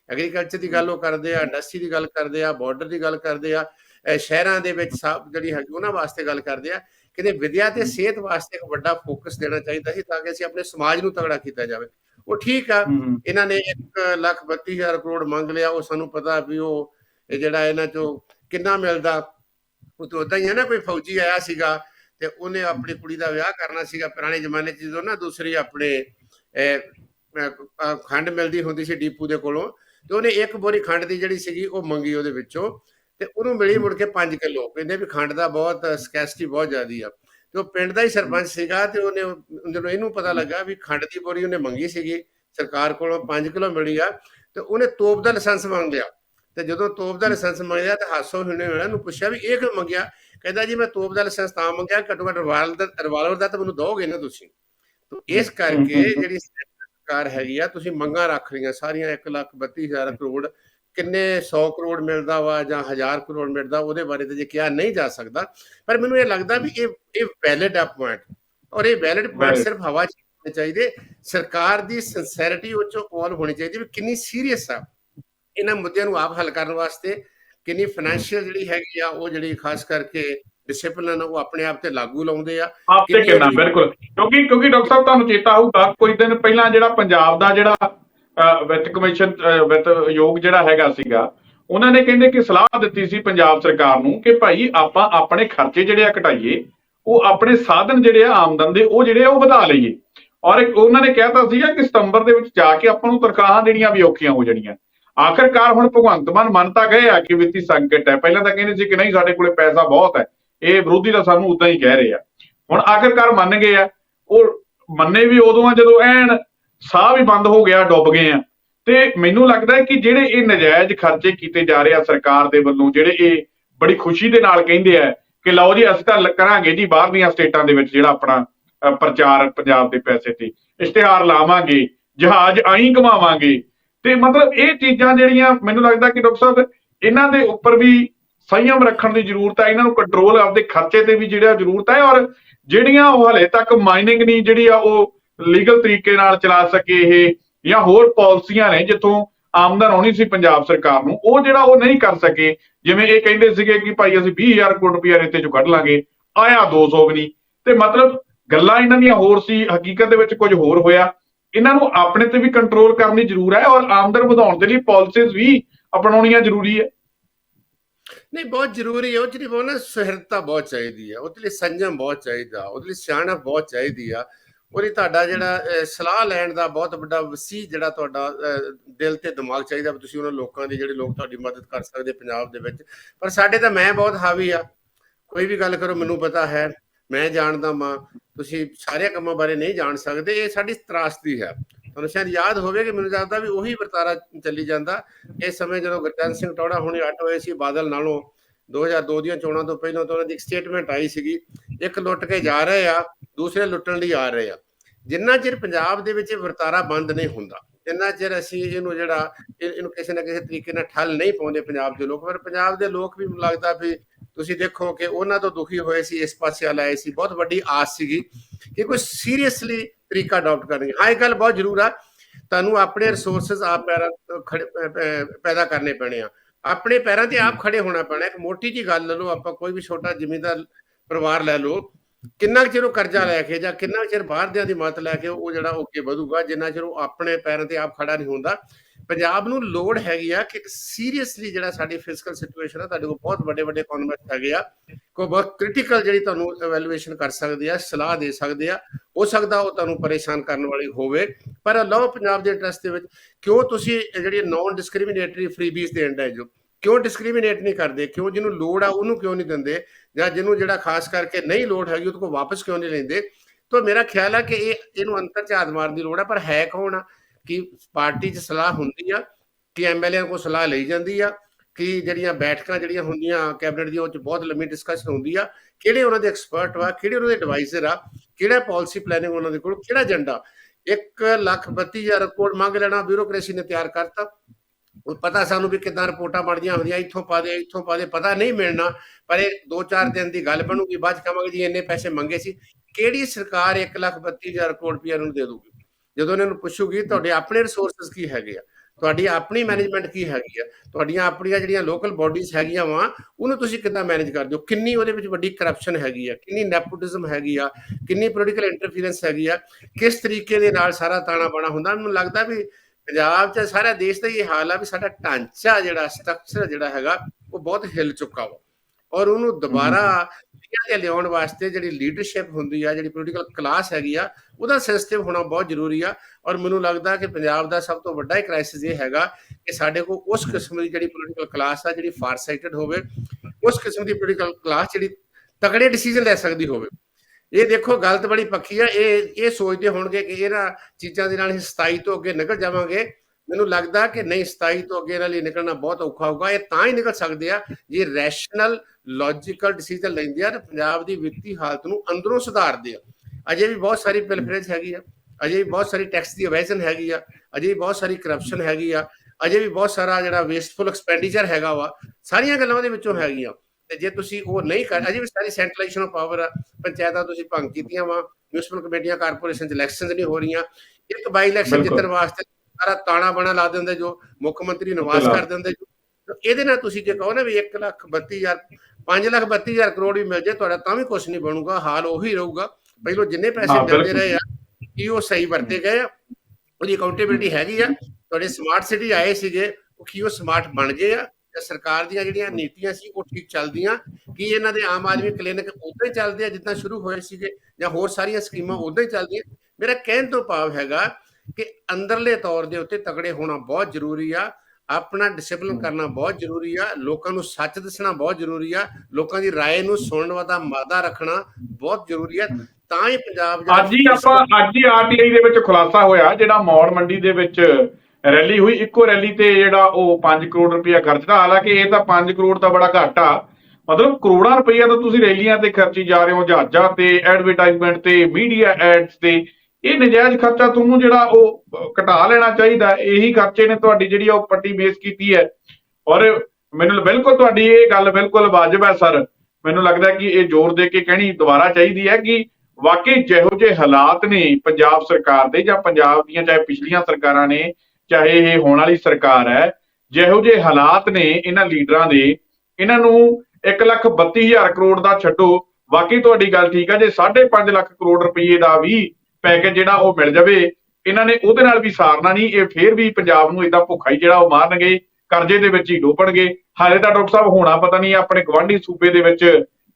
ਐਗਰੀਕਲਚਰ ਦੀ ਗੱਲ ਉਹ ਕਰਦੇ ਆ ਇੰਡਸਟਰੀ ਦੀ ਗੱਲ ਕਰਦੇ ਆ ਬਾਰਡਰ ਦੀ ਗੱਲ ਕਰਦੇ ਆ ਸ਼ਹਿਰਾਂ ਦੇ ਵਿੱਚ ਸਭ ਜਿਹੜੀ ਹੈਗੀ ਉਹਨਾਂ ਵਾਸਤੇ ਗੱਲ ਕਰਦੇ ਆ। ਕਿਤੇ ਵਿਦਿਆ ਤੇ ਸਿਹਤ ਵਾਸਤੇ ਇੱਕ ਵੱਡਾ ਫੋਕਸ ਦੇਣਾ ਚਾਹੀਦਾ ਸੀ ਤਾਂ ਕਿ ਅਸੀਂ ਆਪਣੇ ਸਮਾਜ ਨੂੰ ਤਗੜਾ ਕੀਤਾ ਜਾਵੇ। ਉਹ ਠੀਕ ਆ। ਇਹਨਾਂ ਨੇ 1 ਲੱਖ 32 ਹਜ਼ਾਰ ਕਰੋੜ ਮੰਗ ਲਿਆ। ਉਹ ਸਾਨੂੰ ਪਤਾ ਵੀ ਉਹ ਇਹ ਜਿਹੜਾ ਇਹਨਾਂ ਚੋਂ ਕਿੰਨਾ ਮਿਲਦਾ। ਉਹ ਤਾਂ ਉਦਾਂ ਹੀ ਹੈ ਨਾ ਕੋਈ ਫੌਜੀ ਆਇਆ ਸੀਗਾ ਤੇ ਉਹਨੇ ਆਪਣੀ ਕੁੜੀ ਦਾ ਵਿਆਹ ਕਰਨਾ ਸੀਗਾ ਪੁਰਾਣੇ ਜ਼ਮਾਨੇ 'ਚ ਜਦੋਂ ਨਾ ਦੂਸਰੀ ਆਪਣੇ ਖੰਡ ਮਿਲਦੀ ਹੁੰਦੀ ਸੀ ਡੀਪੂ ਦੇ ਕੋਲੋਂ ਤੇ ਉਹਨੇ ਇੱਕ ਬੋਰੀ ਖੰਡ ਦੀ ਜਿਹੜੀ ਸੀਗੀ ਉਹ ਮੰਗੀ ਉਹਦੇ ਵਿੱਚੋਂ ਤੇ ਉਹਨੂੰ ਮਿਲੀ ਮੁੜ ਕੇ 5 ਕਿਲੋ। ਕਹਿੰਦੇ ਵੀ ਖੰਡ ਦਾ ਬਹੁਤ ਸਕੈਸਿਟੀ ਬਹੁਤ ਜ਼ਿਆਦੀ ਆ। ਤੇ ਉਹ ਪਿੰਡ ਦਾ ਹੀ ਸਰਪੰਚ ਸੀਗਾ ਤੇ ਉਹਨੇ ਜਦੋਂ ਇਹਨੂੰ ਪਤਾ ਲੱਗਾ ਵੀ ਖੰਡ ਦੀ ਬੋਰੀ ਉਹਨੇ ਮੰਗੀ ਸੀਗੀ, ਸਰਕਾਰ ਕੋਲੋਂ 5 ਕਿਲੋ ਮਿਲੀ ਆ, ਤੇ ਉਹਨੇ ਤੋਪ ਦਾ ਲਾਇਸੈਂਸ ਮੰਗ ਲਿਆ। ਤੇ ਜਦੋਂ ਤੋਪ ਦਾ ਲਾਇਸੈਂਸ ਮੰਗਿਆ ਤਾਂ ਹਾਸੋ ਹੁਣੇ ਹੋਣਾ ਨੂੰ ਪੁੱਛਿਆ ਵੀ ਇਹ ਕਿਉਂ ਮੰਗਿਆ? ਕਹਿੰਦਾ ਜੀ ਮੈਂ ਤੋਪ ਦਾ ਲਾਇਸੈਂਸ ਤਾਂ ਮੰਗਿਆ, ਘੱਟੋ ਘੱਟ ਰਿਵਾਲਵਰ ਦਾ ਰਿਵਾਲਵਰ ਦਾ ਤਾਂ ਮੈਨੂੰ ਦੋਗੇ ਨਾ ਤੁਸੀਂ। ਤੋਂ ਇਸ ਕਰਕੇ ਜਿਹੜੀ ਸਰਕਾਰ ਹੈਗੀ ਆ, ਤੁਸੀਂ ਮੰਗਾਂ ਰੱਖ ਰਹੀਆਂ, ਸਾਰੀਆਂ 1 ਲੱਖ 32 ਹਜ਼ਾਰ ਕਰੋੜ ਕਿੰਨੇ 100 ਕਰੋੜ ਮਿਲਦਾ ਵਾ ਜਾਂ 1000 ਕਰੋੜ ਮਿਲਦਾ ਉਹਦੇ ਬਾਰੇ ਤੇ ਜੇ ਕਿਹਾ ਨਹੀਂ ਜਾ ਸਕਦਾ। ਪਰ ਮੈਨੂੰ ਇਹ ਲੱਗਦਾ ਵੀ ਇਹ ਇਹ ਵੈਲਿਡ ਆ ਪੁਆਇੰਟ ਔਰ ਇਹ ਵੈਲਿਡ ਪੁਆਇੰਟ. ਸਿਰਫ ਹਵਾ 'ਚ ਹੋਣੇ ਚਾਹੀਦੇ। ਸਰਕਾਰ ਦੀ ਸਿੰਸੈਰਿਟੀ ਉਹ 'ਚੋਂ ਕਾਲ ਹੋਣੀ ਚਾਹੀਦੀ ਵੀ ਕਿੰਨੀ ਸੀਰੀਅਸ ਆ ਇਹਨਾਂ ਮੁੱਦਿਆਂ ਨੂੰ ਆਪ ਹੱਲ ਕਰਨ ਵਾਸਤੇ ਕਿੰਨੀ ਫਾਈਨੈਂਸ਼ੀਅਲ ਜਿਹੜੀ ਹੈਗੀ ਆ ਉਹ ਜਿਹੜੀ ਖਾਸ ਕਰਕੇ ਡਿਸਪਲਿਨ ਉਹ ਆਪਣੇ ਆਪ ਤੇ ਲਾਗੂ ਲਾਉਂਦੇ ਆ। ਆਪ ਤੇ ਕਿੰਨੀ ਬਿਲਕੁਲ। ਕਿਉਂਕਿ ਕਿਉਂਕਿ ਡਾਕਟਰ ਸਾਹਿਬ ਤੁਹਾਨੂੰ ਚੇਤਾ ਹੋਊਗਾ ਕੁਝ ਦਿਨ ਪਹਿਲਾਂ ਜਿਹੜਾ ਪੰਜਾਬ ਦਾ ਜਿਹੜਾ ਵਿੱਤ ਕਮਿਸ਼ਨ ਵਿੱਤ ਯੋਗ ਜਿਹੜਾ ਹੈਗਾ ਸੀਗਾ, ਉਹਨਾਂ ਨੇ ਕਹਿੰਦੇ ਕਿ ਸਲਾਹ ਦਿੱਤੀ ਸੀ ਪੰਜਾਬ ਸਰਕਾਰ ਨੂੰ ਕਿ ਭਾਈ ਆਪਾਂ ਆਪਣੇ ਖਰਚੇ ਜਿਹੜੇ ਆ ਘਟਾਈਏ, ਉਹ ਆਪਣੇ ਸਾਧਨ ਜਿਹੜੇ ਆ ਆਮਦਨ ਦੇ, ਉਹ ਜਿਹੜੇ ਆ ਉਹ ਵਧਾ ਲਈਏ। ਔਰ ਉਹਨਾਂ ਨੇ ਕਹਿਤਾ ਸੀਗਾ ਕਿ ਸਤੰਬਰ ਦੇ ਵਿੱਚ ਜਾ ਕੇ ਆਪਾਂ ਨੂੰ ਤਨਖਾਹਾਂ ਦੇਣੀਆਂ ਵੀ ਔਖੀਆਂ ਹੋ ਜਾਣੀਆਂ। ਆਖਰਕਾਰ ਹੁਣ ਭਗਵੰਤ ਮਾਨ ਮੰਨ ਤਾਂ ਗਏ ਆ ਕਿ ਵਿੱਤੀ ਸੰਕਟ ਹੈ। ਪਹਿਲਾਂ ਤਾਂ ਕਹਿੰਦੇ ਸੀ ਕਿ ਨਹੀਂ, ਸਾਡੇ ਕੋਲੇ ਪੈਸਾ ਬਹੁਤ ਹੈ। ਇਹ ਵਿਰੋਧੀ ਤਾਂ ਸਾਨੂੰ ਉਦਾਂ ਹੀ ਕਹਿ ਰਹੇ ਆ। ਹੁਣ ਆਖਰਕਾਰ ਮੰਨ ਗਏ ਆ। ਉਹ ਮੰਨੇ ਵੀ ਉਦੋਂ ਆ ਜਦੋਂ ਐਨ ਸਾਹ ਵੀ ਬੰਦ ਹੋ ਗਿਆ, ਡੁੱਬ ਗਏ ਆ। ਤੇ ਮੈਨੂੰ ਲੱਗਦਾ ਕਿ ਜਿਹੜੇ ਇਹ ਨਜਾਇਜ਼ ਖਰਚੇ ਕੀਤੇ ਜਾ ਰਹੇ ਆ ਸਰਕਾਰ ਦੇ ਵੱਲੋਂ, ਜਿਹੜੇ ਇਹ ਬੜੀ ਖੁਸ਼ੀ ਦੇ ਨਾਲ ਕਹਿੰਦੇ ਆ ਕਿ ਲਓ ਜੀ, ਅਸੀਂ ਤਾਂ ਕਰਾਂਗੇ ਜੀ ਬਾਹਰਲੀਆਂ ਸਟੇਟਾਂ ਦੇ ਵਿੱਚ ਜਿਹੜਾ ਆਪਣਾ ਪ੍ਰਚਾਰ ਪੰਜਾਬ ਦੇ ਪੈਸੇ ਤੇ। ਇਸ਼ਤਿਹਾਰ ਲਾਵਾਂਗੇ, ਜਹਾਜ਼ ਆਈ ਕਮਾਵਾਂਗੇ ਤੇ ਮਤਲਬ ਇਹ ਚੀਜ਼ਾਂ ਜਿਹੜੀਆਂ, ਮੈਨੂੰ ਲੱਗਦਾ ਕਿ ਡਾਕਟਰ ਸਾਹਿਬ, ਇਹਨਾਂ ਦੇ ਉੱਪਰ ਵੀ ਸੰਯਮ ਰੱਖਣ ਦੀ ਜ਼ਰੂਰਤ ਹੈ ਇਹਨਾਂ ਨੂੰ ਕੰਟਰੋਲ ਆਪਦੇ ਖਰਚੇ ਤੇ ਵੀ ਜਿਹੜਾ ਜ਼ਰੂਰਤ ਹੈ ਔਰ ਜਿਹੜੀਆਂ ਉਹ ਹਲੇ ਤੱਕ ਮਾਈਨਿੰਗ ਨਹੀਂ ਜਿਹੜੀ ਆ ਉਹ ਲੀਗਲ ਤਰੀਕੇ ਨਾਲ ਚਲਾ ਸਕੇ ਇਹ ਜਾਂ ਹੋਰ ਪਾਲਿਸੀਆਂ ਨੇ ਜਿੱਥੋਂ ਆਮਦਨ ਆਉਣੀ ਸੀ ਪੰਜਾਬ ਸਰਕਾਰ ਨੂੰ, ਉਹ ਜਿਹੜਾ ਉਹ ਨਹੀਂ ਕਰ ਸਕੇ, ਜਿਵੇਂ ਇਹ ਕਹਿੰਦੇ ਸੀਗੇ ਕਿ ਭਾਈ ਅਸੀਂ 20000 ਕਰੋੜ ਰੁਪਇਆ ਰੇਤੇ ਚੋਂ ਕੱਢ ਲਾਂਗੇ, ਆਇਆ 200 ਵੀ ਨਹੀਂ। ਤੇ ਮਤਲਬ ਗੱਲਾਂ ਇਹਨਾਂ ਦੀਆਂ ਹੋਰ ਸੀ, ਹਕੀਕਤ ਦੇ ਵਿੱਚ ਕੁਝ ਹੋਰ ਹੋਇਆ। ਇਹਨਾਂ ਨੂੰ ਆਪਣੇ ਤੇ ਵੀ ਕੰਟਰੋਲ ਕਰਨੀ ਜ਼ਰੂਰ ਹੈ ਔਰ ਆਮਦਨ ਵਧਾਉਣ ਦੇ ਲਈ ਪਾਲਿਸੀਜ਼ ਵੀ ਅਪਣਾਉਣੀਆਂ ਜ਼ਰੂਰੀ ਹੈ। ਨਹੀਂ, ਬਹੁਤ ਜ਼ਰੂਰੀ ਹੈ, ਉਹ ਜਿਹੜੀ ਬੋਲਣਾ ਨਾ ਬਹੁਤ ਚਾਹੀਦੀ ਹੈ, ਉਹਦੇ ਲਈ ਸੰਜਮ ਬਹੁਤ ਚਾਹੀਦਾ, ਉਹਦੇ ਲਈ ਸਿਆਣਪ ਬਹੁਤ ਚਾਹੀਦੀ ਆ। ਉਹਦੀ ਤੁਹਾਡਾ ਜਿਹੜਾ ਸਲਾਹ ਲੈਣ ਦਾ ਬਹੁਤ ਵੱਡਾ ਵਸੀ ਜਿਹੜਾ ਤੁਹਾਡਾ ਦਿਲ ਤੇ ਦਿਮਾਗ ਚਾਹੀਦਾ ਵੀ ਤੁਸੀਂ ਉਹਨਾਂ ਲੋਕਾਂ ਦੀ ਜਿਹੜੇ ਲੋਕ ਤੁਹਾਡੀ ਮਦਦ ਕਰ ਸਕਦੇ ਪੰਜਾਬ ਦੇ ਵਿੱਚ। ਪਰ ਸਾਡੇ ਤਾਂ ਮੈਂ ਬਹੁਤ ਹਾਵੀ ਆ। ਕੋਈ ਵੀ ਗੱਲ ਕਰੋ, ਮੈਨੂੰ ਪਤਾ ਹੈ। ਮੈਂ ਜਾਣਦਾ ਮਾਂ ਤੁਸੀਂ ਸਾਰੇ ਕੰਮਾਂ ਬਾਰੇ ਨਹੀਂ ਜਾਣ ਸਕਦੇ। ਇਹ ਸਾਡੀ ਤਰਾਸਦੀ ਹੈ। ਤੁਹਾਨੂੰ ਸ਼ਾਇਦ ਯਾਦ ਹੋਵੇ ਕਿ ਮੈਨੂੰ ਲੱਗਦਾ ਵੀ ਉਹੀ ਵਰਤਾਰਾ ਚੱਲੀ ਜਾਂਦਾ। ਇਸ ਸਮੇਂ ਜਦੋਂ ਗੁਰਚਰਨ ਸਿੰਘ ਟੌੜਾ ਹੁਣੇ ਅੱਟ ਹੋਏ ਸੀ ਬਾਦਲ ਨਾਲੋਂ 2002 ਦੀਆਂ ਚੋਣਾਂ ਤੋਂ ਪਹਿਲਾਂ ਤਾਂ ਉਹਨਾਂ ਦੀ ਇੱਕ ਸਟੇਟਮੈਂਟ ਆਈ ਸੀਗੀ, ਇੱਕ ਲੁੱਟ ਕੇ ਜਾ ਰਹੇ ਆ, ਦੂਸਰੇ ਲੁੱਟਣ ਲਈ ਆ ਰਹੇ ਆ। ਜਿੰਨਾ ਚਿਰ ਪੰਜਾਬ ਦੇ ਵਿੱਚ ਵਰਤਾਰਾ ਬੰਦ ਨਹੀਂ ਹੁੰਦਾ, ਜਿੰਨਾ ਚਿਰ ਅਸੀਂ ਇਹਨੂੰ ਜਿਹੜਾ ਇਹਨੂੰ ਕਿਸੇ ਨਾ ਕਿਸੇ ਤਰੀਕੇ ਨਾਲ ਠੱਲ ਨਹੀਂ ਪਾਉਂਦੇ ਪੰਜਾਬ ਦੇ ਲੋਕ, ਪਰ ਪੰਜਾਬ ਦੇ ਲੋਕ ਵੀ ਲੱਗਦਾ ਵੀ ਤੁਸੀਂ ਦੇਖੋ ਕਿ ਉਹਨਾਂ ਤੋਂ ਦੁਖੀ ਹੋਏ ਸੀ, ਇਸ ਪਾਸੇ ਵਾਲਾ ਆਏ ਸੀ, ਬਹੁਤ ਵੱਡੀ ਆਸ ਸੀਗੀ ਕਿ ਕੋਈ ਸੀਰੀਅਸਲੀ ਤਰੀਕਾ ਅਡਾਪਟ ਕਰਨਗੇ। ਹਾਂ, ਇਹ ਗੱਲ ਬਹੁਤ ਜ਼ਰੂਰ ਆ, ਤੁਹਾਨੂੰ ਆਪਣੇ ਰਿਸੋਰਸਸ ਆਪ ਪੈਰਾਂ ਤੋਂ ਖੜੇ ਪੈਦਾ ਕਰਨੇ ਪੈਣੇ ਆ। ਆਪਣੇ ਪੈਰਾਂ ਤੇ ਆਪ ਖੜੇ ਹੋਣਾ ਪੈਣਾ, ਇੱਕ ਮੋਟੀ ਜੀ ਗੱਲ ਲੈ ਲਓ, ਆਪਾਂ ਕੋਈ ਵੀ ਛੋਟਾ ਜ਼ਿਮੀਂਦਾਰ ਪਰਿਵਾਰ ਲੈ ਲਓ ਕਿੰਨਾ ਕੁ ਚਿਰ ਉਹ ਕਰਜ਼ਾ ਲੈ ਕੇ ਜਾਂ ਕਿੰਨਾ ਕੁ ਚਿਰ ਬਾਹਰਦਿਆਂ ਦੀ ਮਦਦ ਲੈ ਕੇ ਉਹ ਜਿਹੜਾ ਅੱਗੇ ਵਧੂਗਾ, ਜਿੰਨਾ ਚਿਰ ਉਹ ਆਪਣੇ ਪੈਰਾਂ ਤੇ ਆਪ ਖੜਾ ਨਹੀਂ ਹੁੰਦਾ। ਪੰਜਾਬ ਨੂੰ ਲੋੜ ਹੈਗੀ ਆ ਕਿ ਸੀਰੀਅਸਲੀ ਜਿਹੜਾ ਸਾਡੀ ਫਿਜ਼ੀਕਲ ਸਿਚੁਏਸ਼ਨ ਆ, ਤੁਹਾਡੇ ਕੋਲ ਬਹੁਤ ਵੱਡੇ ਵੱਡੇ ਇਕਨੋਮਿਸਟ ਹੈਗੇ ਆ। ਕੋਈ ਬਹੁਤ ਕ੍ਰਿਟੀਕਲ ਜਿਹੜੀ ਤੁਹਾਨੂੰ ਇਵੈਲੂਏਸ਼ਨ ਕਰ ਸਕਦੇ ਆ, ਸਲਾਹ ਦੇ ਸਕਦੇ ਆ, ਹੋ ਸਕਦਾ ਉਹ ਤੁਹਾਨੂੰ ਪਰੇਸ਼ਾਨ ਕਰਨ ਵਾਲੀ ਹੋਵੇ। ਪਰ ਲਓ ਪੰਜਾਬ ਦੇ ਇੰਟਰਸਟ ਦੇ ਵਿੱਚ ਕਿਉਂ ਤੁਸੀਂ ਜਿਹੜੀ ਨਾਨ ਡਿਸਕ੍ਰਿਮੀਨੇਟਰੀ ਫਰੀਬੀਜ਼ ਦੇਣ ਦਾ ਜੋ? ਕਿਉਂ ਡਿਸਕ੍ਰਿਮੀਨੇਟ ਨਹੀਂ ਕਰਦੇ? ਕਿਉਂ ਜਿਹਨੂੰ ਲੋੜ ਆ, ਉਹਨੂੰ ਕਿਉਂ ਨਹੀਂ ਦਿੰਦੇ? ਜਾਂ ਜਿਹਨੂੰ ਜਿਹੜਾ ਖਾਸ ਕਰਕੇ ਨਹੀਂ ਲੋੜ ਹੈਗੀ, ਉਹਦੇ ਕੋਲ ਵਾਪਸ ਕਿਉਂ ਨਹੀਂ ਲੈਂਦੇ? ਤਾਂ ਮੇਰਾ ਖਿਆਲ ਆ ਕਿ ਇਹ, ਇਹਨੂੰ ਅੰਤਰ ਝਾਤ ਮਾਰਨ ਦੀ ਲੋੜ ਆ, ਪਰ ਹੈ ਕੌਣ ਆ? ਕਿ ਪਾਰਟੀ 'ਚ ਸਲਾਹ ਹੁੰਦੀ ਆ, ਕਿ ਐਮਐਲਏ ਕੋਲ ਸਲਾਹ ਲਈ ਜਾਂਦੀ ਆ, ਕਿ ਜਿਹੜੀਆਂ ਬੈਠਕਾਂ ਜਿਹੜੀਆਂ ਹੁੰਦੀਆਂ ਕੈਬਨਿਟ ਦੀਆਂ, ਉਹ 'ਚ ਬਹੁਤ ਲੰਮੀ ਡਿਸਕਸ਼ਨ ਹੁੰਦੀ ਆ, ਕਿਹੜੇ ਉਹਨਾਂ ਦੇ ਐਕਸਪਰਟ ਵਾ, ਕਿਹੜੇ ਉਹਨਾਂ ਦੇ ਐਡਵਾਈਜ਼ਰ ਆ, ਕਿਹੜਾ ਪਾਲਿਸੀ ਪਲੈਨਿੰਗ ਉਹਨਾਂ ਦੇ ਕੋਲ, ਕਿਹੜਾ ਏਜੰਡਾ 1 ਲੱਖ 32000 ਕਰੋੜ ਮੰਗ ਲੈਣਾ ਬਿਊਰੋਕ੍ਰੇਸੀ ਨੇ ਤਿਆਰ ਕਰਤਾ। ਉਹ ਪਤਾ ਸਾਨੂੰ ਵੀ ਕਿਦਾਂ ਰਿਪੋਰਟਾਂ ਬਣਦੀਆਂ ਹੁੰਦੀਆਂ, ਇੱਥੋਂ ਪਾ ਦੇ, ਇੱਥੋਂ ਪਾ ਦੇ, ਪਤਾ ਨਹੀਂ ਮਿਲਣਾ। ਪਰ ਇਹ 2-4 ਦਿਨ ਦੀ ਗੱਲ ਬਣੂਗੀ ਬਾਅਦ ਕਹਾਂਗੇ ਜੀ ਇੰਨੇ ਪੈਸੇ ਮੰਗੇ ਸੀ ਕਿਹੜੀ ਸਰਕਾਰ 1 ਲੱਖ 32000 ਕਰੋੜ ਰੁਪਏ ਨੂੰ ਦੇ ਦੂਗੀ ਜਦੋਂ ਇਹਨਾਂ ਨੂੰ ਪੁੱਛੂਗੀ ਤੁਹਾਡੇ ਆਪਣੇ ਰਿਸੋਰਸਸ ਕੀ ਹੈਗੇ ਆ? ਤੁਹਾਡੀ ਆਪਣੀ ਮੈਨੇਜਮੈਂਟ ਕੀ ਹੈਗੀ ਆ? ਤੁਹਾਡੀਆਂ ਆਪਣੀਆਂ ਜਿਹੜੀਆਂ ਲੋਕਲ ਬਾਡੀਜ਼ ਹੈਗੀਆਂ ਵਾ ਉਹਨੂੰ ਤੁਸੀਂ ਕਿੱਦਾਂ ਮੈਨੇਜ ਕਰਦੇ ਹੋ ਕਿੰਨੀ ਉਹਦੇ ਵਿੱਚ ਵੱਡੀ ਕਰਪਸ਼ਨ ਹੈਗੀ ਆ? ਕਿੰਨੀ ਨੈਪੋਟਿਜ਼ਮ ਹੈਗੀ ਆ? ਕਿੰਨੀ ਪੋਲੀਟੀਕਲ ਇੰਟਰਫੀਰੈਂਸ ਹੈਗੀ ਆ? ਕਿਸ ਤਰੀਕੇ ਦੇ ਨਾਲ ਸਾਰਾ ਤਾਣਾ ਬਾਣਾ ਹੁੰਦਾ? ਮੈਨੂੰ ਲੱਗਦਾ ਵੀ ਪੰਜਾਬ 'ਚ ਸਾਰਾ ਦੇਸ਼ ਦਾ ਇਹ ਹਾਲ ਆ ਵੀ ਸਾਡਾ ਢਾਂਚਾ ਜਿਹੜਾ ਸਟਰਕਚਰ ਜਿਹੜਾ ਹੈਗਾ ਉਹ ਬਹੁਤ ਹਿੱਲ ਚੁੱਕਾ ਵਾ। ਔਰ ਉਹਨੂੰ ਦੁਬਾਰਾ ਤੇ ਲਿਆਉਣ ਵਾਸਤੇ ਜਿਹੜੀ ਲੀਡਰਸ਼ਿਪ ਹੁੰਦੀ ਆ ਜਿਹੜੀ ਪੋਲੀਟੀਕਲ ਕਲਾਸ ਹੈਗੀ ਆ ਉਹਦਾ ਸੈਂਸਿਟਿਵ ਹੋਣਾ ਬਹੁਤ ਜ਼ਰੂਰੀ ਆ। ਔਰ ਮੈਨੂੰ ਲੱਗਦਾ ਕਿ ਪੰਜਾਬ ਦਾ ਸਭ ਤੋਂ ਵੱਡਾ ਕ੍ਰਾਈਸਿਸ ਇਹ ਹੈਗਾ ਕਿ ਸਾਡੇ ਕੋਲ ਉਸ ਕਿਸਮ ਦੀ ਜਿਹੜੀ ਪੋਲੀਟੀਕਲ ਕਲਾਸ ਆ ਜਿਹੜੀ ਫਾਰ ਸਾਈਟਡ ਹੋਵੇ ਉਸ ਕਿਸਮ ਦੀ ਪੋਲੀਟੀਕਲ ਕਲਾਸ ਜਿਹੜੀ ਤਕੜੇ ਡਿਸੀਜਨ ਲੈ ਸਕਦੀ ਹੋਵੇ। ਇਹ ਦੇਖੋ ਗਲਤ ਬੜੀ ਪੱਕੀ ਆ। ਇਹ ਇਹ ਸੋਚਦੇ ਹੋਣਗੇ ਕਿ ਇਹਨਾਂ ਚੀਜ਼ਾਂ ਦੇ ਨਾਲ ਅਸੀਂ 27 ਤੋਂ ਅੱਗੇ ਨਿਕਲ ਜਾਵਾਂਗੇ। ਮੈਨੂੰ ਲੱਗਦਾ ਕਿ ਨਹੀਂ 27 ਤੋਂ ਅੱਗੇ ਇਹਨਾਂ ਲਈ ਨਿਕਲਣਾ ਬਹੁਤ ਔਖਾ ਹੋਊਗਾ। ਇਹ ਤਾਂ ਹੀ ਨਿਕਲ ਸਕਦੇ ਆ ਜੇ ਰੈਸ਼ਨਲ ਲੌਜੀਕਲ ਡਿਸੀਜਨ ਲੈਂਦੇ ਆ ਤੇ ਪੰਜਾਬ ਦੀ ਵਿੱਤੀ ਹਾਲਤ ਨੂੰ ਅੰਦਰੋਂ ਸੁਧਾਰਦੇ ਆ। ਅਜੇ ਵੀ ਬਹੁਤ ਸਾਰੀ ਪਿਲਫਰੇਜ ਹੈਗੀ ਆ। ਅਜੇ ਵੀ ਬਹੁਤ ਸਾਰੀ ਟੈਕਸ ਦੀ ਅਵੇਜ਼ਨ ਹੈਗੀ ਆ। ਅਜੇ ਵੀ ਬਹੁਤ ਸਾਰੀ ਕਰਪਸ਼ਨ ਹੈਗੀ ਆ। ਅਜੇ ਵੀ ਬਹੁਤ ਸਾਰਾ ਜਿਹੜਾ ਵੇਸਟਫੁਲ ਐਕਸਪੈਂਡੀਚਰ ਹੈਗਾ ਵਾ ਸਾਰੀਆਂ ਗੱਲਾਂ ਦੇ ਵਿੱਚੋਂ ਹੈਗੀਆਂ। ਤੇ ਜੇ ਤੁਸੀਂ ਉਹ ਨਹੀਂ ਕਰ ਅਜੇ ਵੀ ਸਾਰੀ ਸੈਂਟਰਲਾਈਜੇਸ਼ਨ ਆਫ ਪਾਵਰ ਆ। ਪੰਚਾਇਤਾਂ ਤੁਸੀਂ ਭੰਗ ਕੀਤੀਆਂ ਵਾ ਮਿਊਨਿਸਪਲ ਕਮੇਟੀਆਂ ਕਾਰਪੋਰੇਸ਼ਨ ਚ ਇਲੈਕਸ਼ਨਸ ਨਹੀਂ ਹੋ ਰਹੀਆਂ। ਇੱਕ ਬਾਈ ਇਲੈਕਸ਼ਨ। ਜਿੱਤਣ ਵਾਸਤੇ ਸਾਰਾ ਤਾਣਾ ਬਣਾ ਲਾ ਦਿੰਦੇ ਜੋ ਮੁੱਖ ਮੰਤਰੀ ਨਿਵਾਸ। ਕਰ ਦਿੰਦੇ ਜੋ। ਇਹਦੇ ਨਾਲ ਤੁਸੀਂ ਜੇ ਕਹੋ ਨਾ ਵੀ 1 ਲੱਖ 32000 5 ਲੱਖ 32000 ਕਰੋੜ ਵੀ ਮਿਲ ਜੇ ਤੁਹਾਡਾ ਤਾਂ ਵੀ ਕੁਝ ਨਹੀਂ ਬਣੂਗਾ ਹਾਲ ਉਹੀ ਰਹੂਗਾ। ਪਹਿਲੋਂ ਜਿੰਨੇ ਪੈਸੇ ਬਿਲਕੁਲ। ਰਹੇ ਆ ਕੀ ਉਹ ਸਹੀ ਵਰਤੇ ਗਏ ਆ? ਉਹਦੀ ਅਕਾਊਂਟੇਬਿਲਟੀ ਹੈਗੀ ਆ। ਤੁਹਾਡੇ ਸਮਾਰਟ ਸਿਟੀ ਆਏ ਸੀਗੇ ਉਹ ਕੀ ਉਹ ਸਮਾਰਟ ਬਣ ਗਏ ਆ? ਜਾਂ ਸਰਕਾਰ ਦੀਆਂ ਜਿਹੜੀਆਂ ਨੀਤੀਆਂ ਸੀ ਉਹ ਠੀਕ ਚੱਲਦੀਆਂ? ਕੀ ਇਹਨਾਂ ਦੇ ਆਮ ਆਦਮੀ ਕਲੀਨਿਕ ਉਦਾਂ ਹੀ ਚੱਲਦੇ ਆ ਜਿੱਦਾਂ ਸ਼ੁਰੂ ਹੋਏ ਸੀਗੇ? ਜਾਂ ਹੋਰ ਸਾਰੀਆਂ ਸਕੀਮਾਂ ਉਦਾਂ ਹੀ ਚੱਲਦੀਆਂ? ਮੇਰਾ ਕਹਿਣ ਤੋਂ ਭਾਵ ਹੈਗਾ ਕਿ ਅੰਦਰਲੇ ਤੌਰ ਦੇ ਉੱਤੇ ਤਗੜੇ ਹੋਣਾ ਬਹੁਤ ਜ਼ਰੂਰੀ ਆ। ਆਪਣਾ ਡਿਸਪਲਿਨ ਕਰਨਾ ਬਹੁਤ ਜ਼ਰੂਰੀ ਆ ਲੋਕਾਂ ਨੂੰ ਸੱਚ ਦੱਸਣਾ ਬਹੁਤ ਜ਼ਰੂਰੀ ਆ ਲੋਕਾਂ ਦੀ رائے ਨੂੰ ਸੁਣਨ ਦਾ ਮਾਦਾ ਰੱਖਣਾ ਬਹੁਤ ਜ਼ਰੂਰੀ ਆ ਤਾਂ ਹੀ ਪੰਜਾਬ ਜਿਹੜਾ ਅੱਜ ਹੀ ਆਪਾਂ ਅੱਜ ਹੀ ਆਰਟੀਆਈ ਦੇ ਵਿੱਚ ਖੁਲਾਸਾ ਹੋਇਆ ਜਿਹੜਾ ਮੌੜ ਮੰਡੀ ਦੇ ਵਿੱਚ ਰੈਲੀ ਹੋਈ ਇੱਕੋ ਰੈਲੀ ਤੇ ਜਿਹੜਾ ਉਹ 5 ਕਰੋੜ ਰੁਪਇਆ ਖਰਚਦਾ ਹਾਲਾਂਕਿ ਇਹ ਤਾਂ 5 ਕਰੋੜ ਤਾਂ ਬੜਾ ਘੱਟ ਆ ਮਤਲਬ ਕਰੋੜਾਂ ਰੁਪਈਆ ਤਾਂ ਤੁਸੀਂ ਰੈਲੀਆਂ ਤੇ ਖਰਚੀ ਜਾ ਰਹੇ ਹੋ ਜਹਾਜ਼ਾਂ ਤੇ ਐਡਵਰਟਾਈਜ਼ਮੈਂਟ ਤੇ ਮੀਡੀਆ ਐਡਸ ਤੇ ਇਹ ਨਜਾਇਜ਼ ਖਰਚਾ ਤੁਹਾਨੂੰ ਜਿਹੜਾ ਉਹ ਘਟਾ ਲੈਣਾ ਚਾਹੀਦਾ ਇਹੀ ਖਰਚੇ ਨੇ ਤੁਹਾਡੀ ਜਿਹੜੀ ਉਹ ਪੱਟੀ ਬੇਸ ਕੀਤੀ ਹੈ। ਔਰ ਮੈਨੂੰ ਬਿਲਕੁਲ ਤੁਹਾਡੀ ਇਹ ਗੱਲ ਬਿਲਕੁਲ ਵਾਜਬ ਹੈ ਸਰ ਮੈਨੂੰ ਲੱਗਦਾ ਕਿ ਇਹ ਜ਼ੋਰ ਦੇ ਕੇ ਕਹਿਣੀ ਦੁਬਾਰਾ ਚਾਹੀਦੀ ਹੈ ਕਿ ਵਾਕਈ ਜਿਹੋ ਜਿਹੇ ਹਾਲਾਤ ਨੇ ਪੰਜਾਬ ਸਰਕਾਰ ਦੇ ਜਾਂ ਪੰਜਾਬ ਦੀਆਂ ਚਾਹੇ ਪਿਛਲੀਆਂ ਸਰਕਾਰਾਂ ਨੇ, ਚਾਹੇ ਇਹ ਹੋਣ ਵਾਲੀ ਸਰਕਾਰ ਹੈ, ਜਿਹੋ ਜਿਹੇ ਹਾਲਾਤ ਨੇ ਇਹਨਾਂ ਲੀਡਰਾਂ ਦੇ, ਇਹਨਾਂ ਨੂੰ 132000 ਕਰੋੜ ਦਾ ਛੱਡੋ। ਬਾਕੀ ਤੁਹਾਡੀ ਗੱਲ ਠੀਕ ਹੈ ਜੇ 5.5 ਲੱਖ ਕਰੋੜ ਰੁਪਏ ਦਾ ਵੀ ਪੈਕੇਜ ਜਿਹੜਾ ਉਹ ਮਿਲ ਜਾਵੇ, ਇਹਨਾਂ ਨੇ ਉਹਦੇ ਨਾਲ ਵੀ ਸਾਰਨਾ ਨਹੀਂ, ਇਹ ਫੇਰ ਵੀ ਪੰਜਾਬ ਨੂੰ ਇਦਾਂ ਭੁੱਖਾ ਹੀ ਜਿਹੜਾ ਉਹ ਮਾਰਨਗੇ, ਕਰਜ਼ੇ ਦੇ ਵਿੱਚ ਹੀ ਡੋਬਣਗੇ ਹਾਲੇ ਤਾਂ ਡਾਕਟਰ ਸਾਹਿਬ ਹੋਣਾ ਪਤਾ ਨਹੀਂ, ਆਪਣੇ ਗਵਾਂਢੀ ਸੂਬੇ ਦੇ ਵਿੱਚ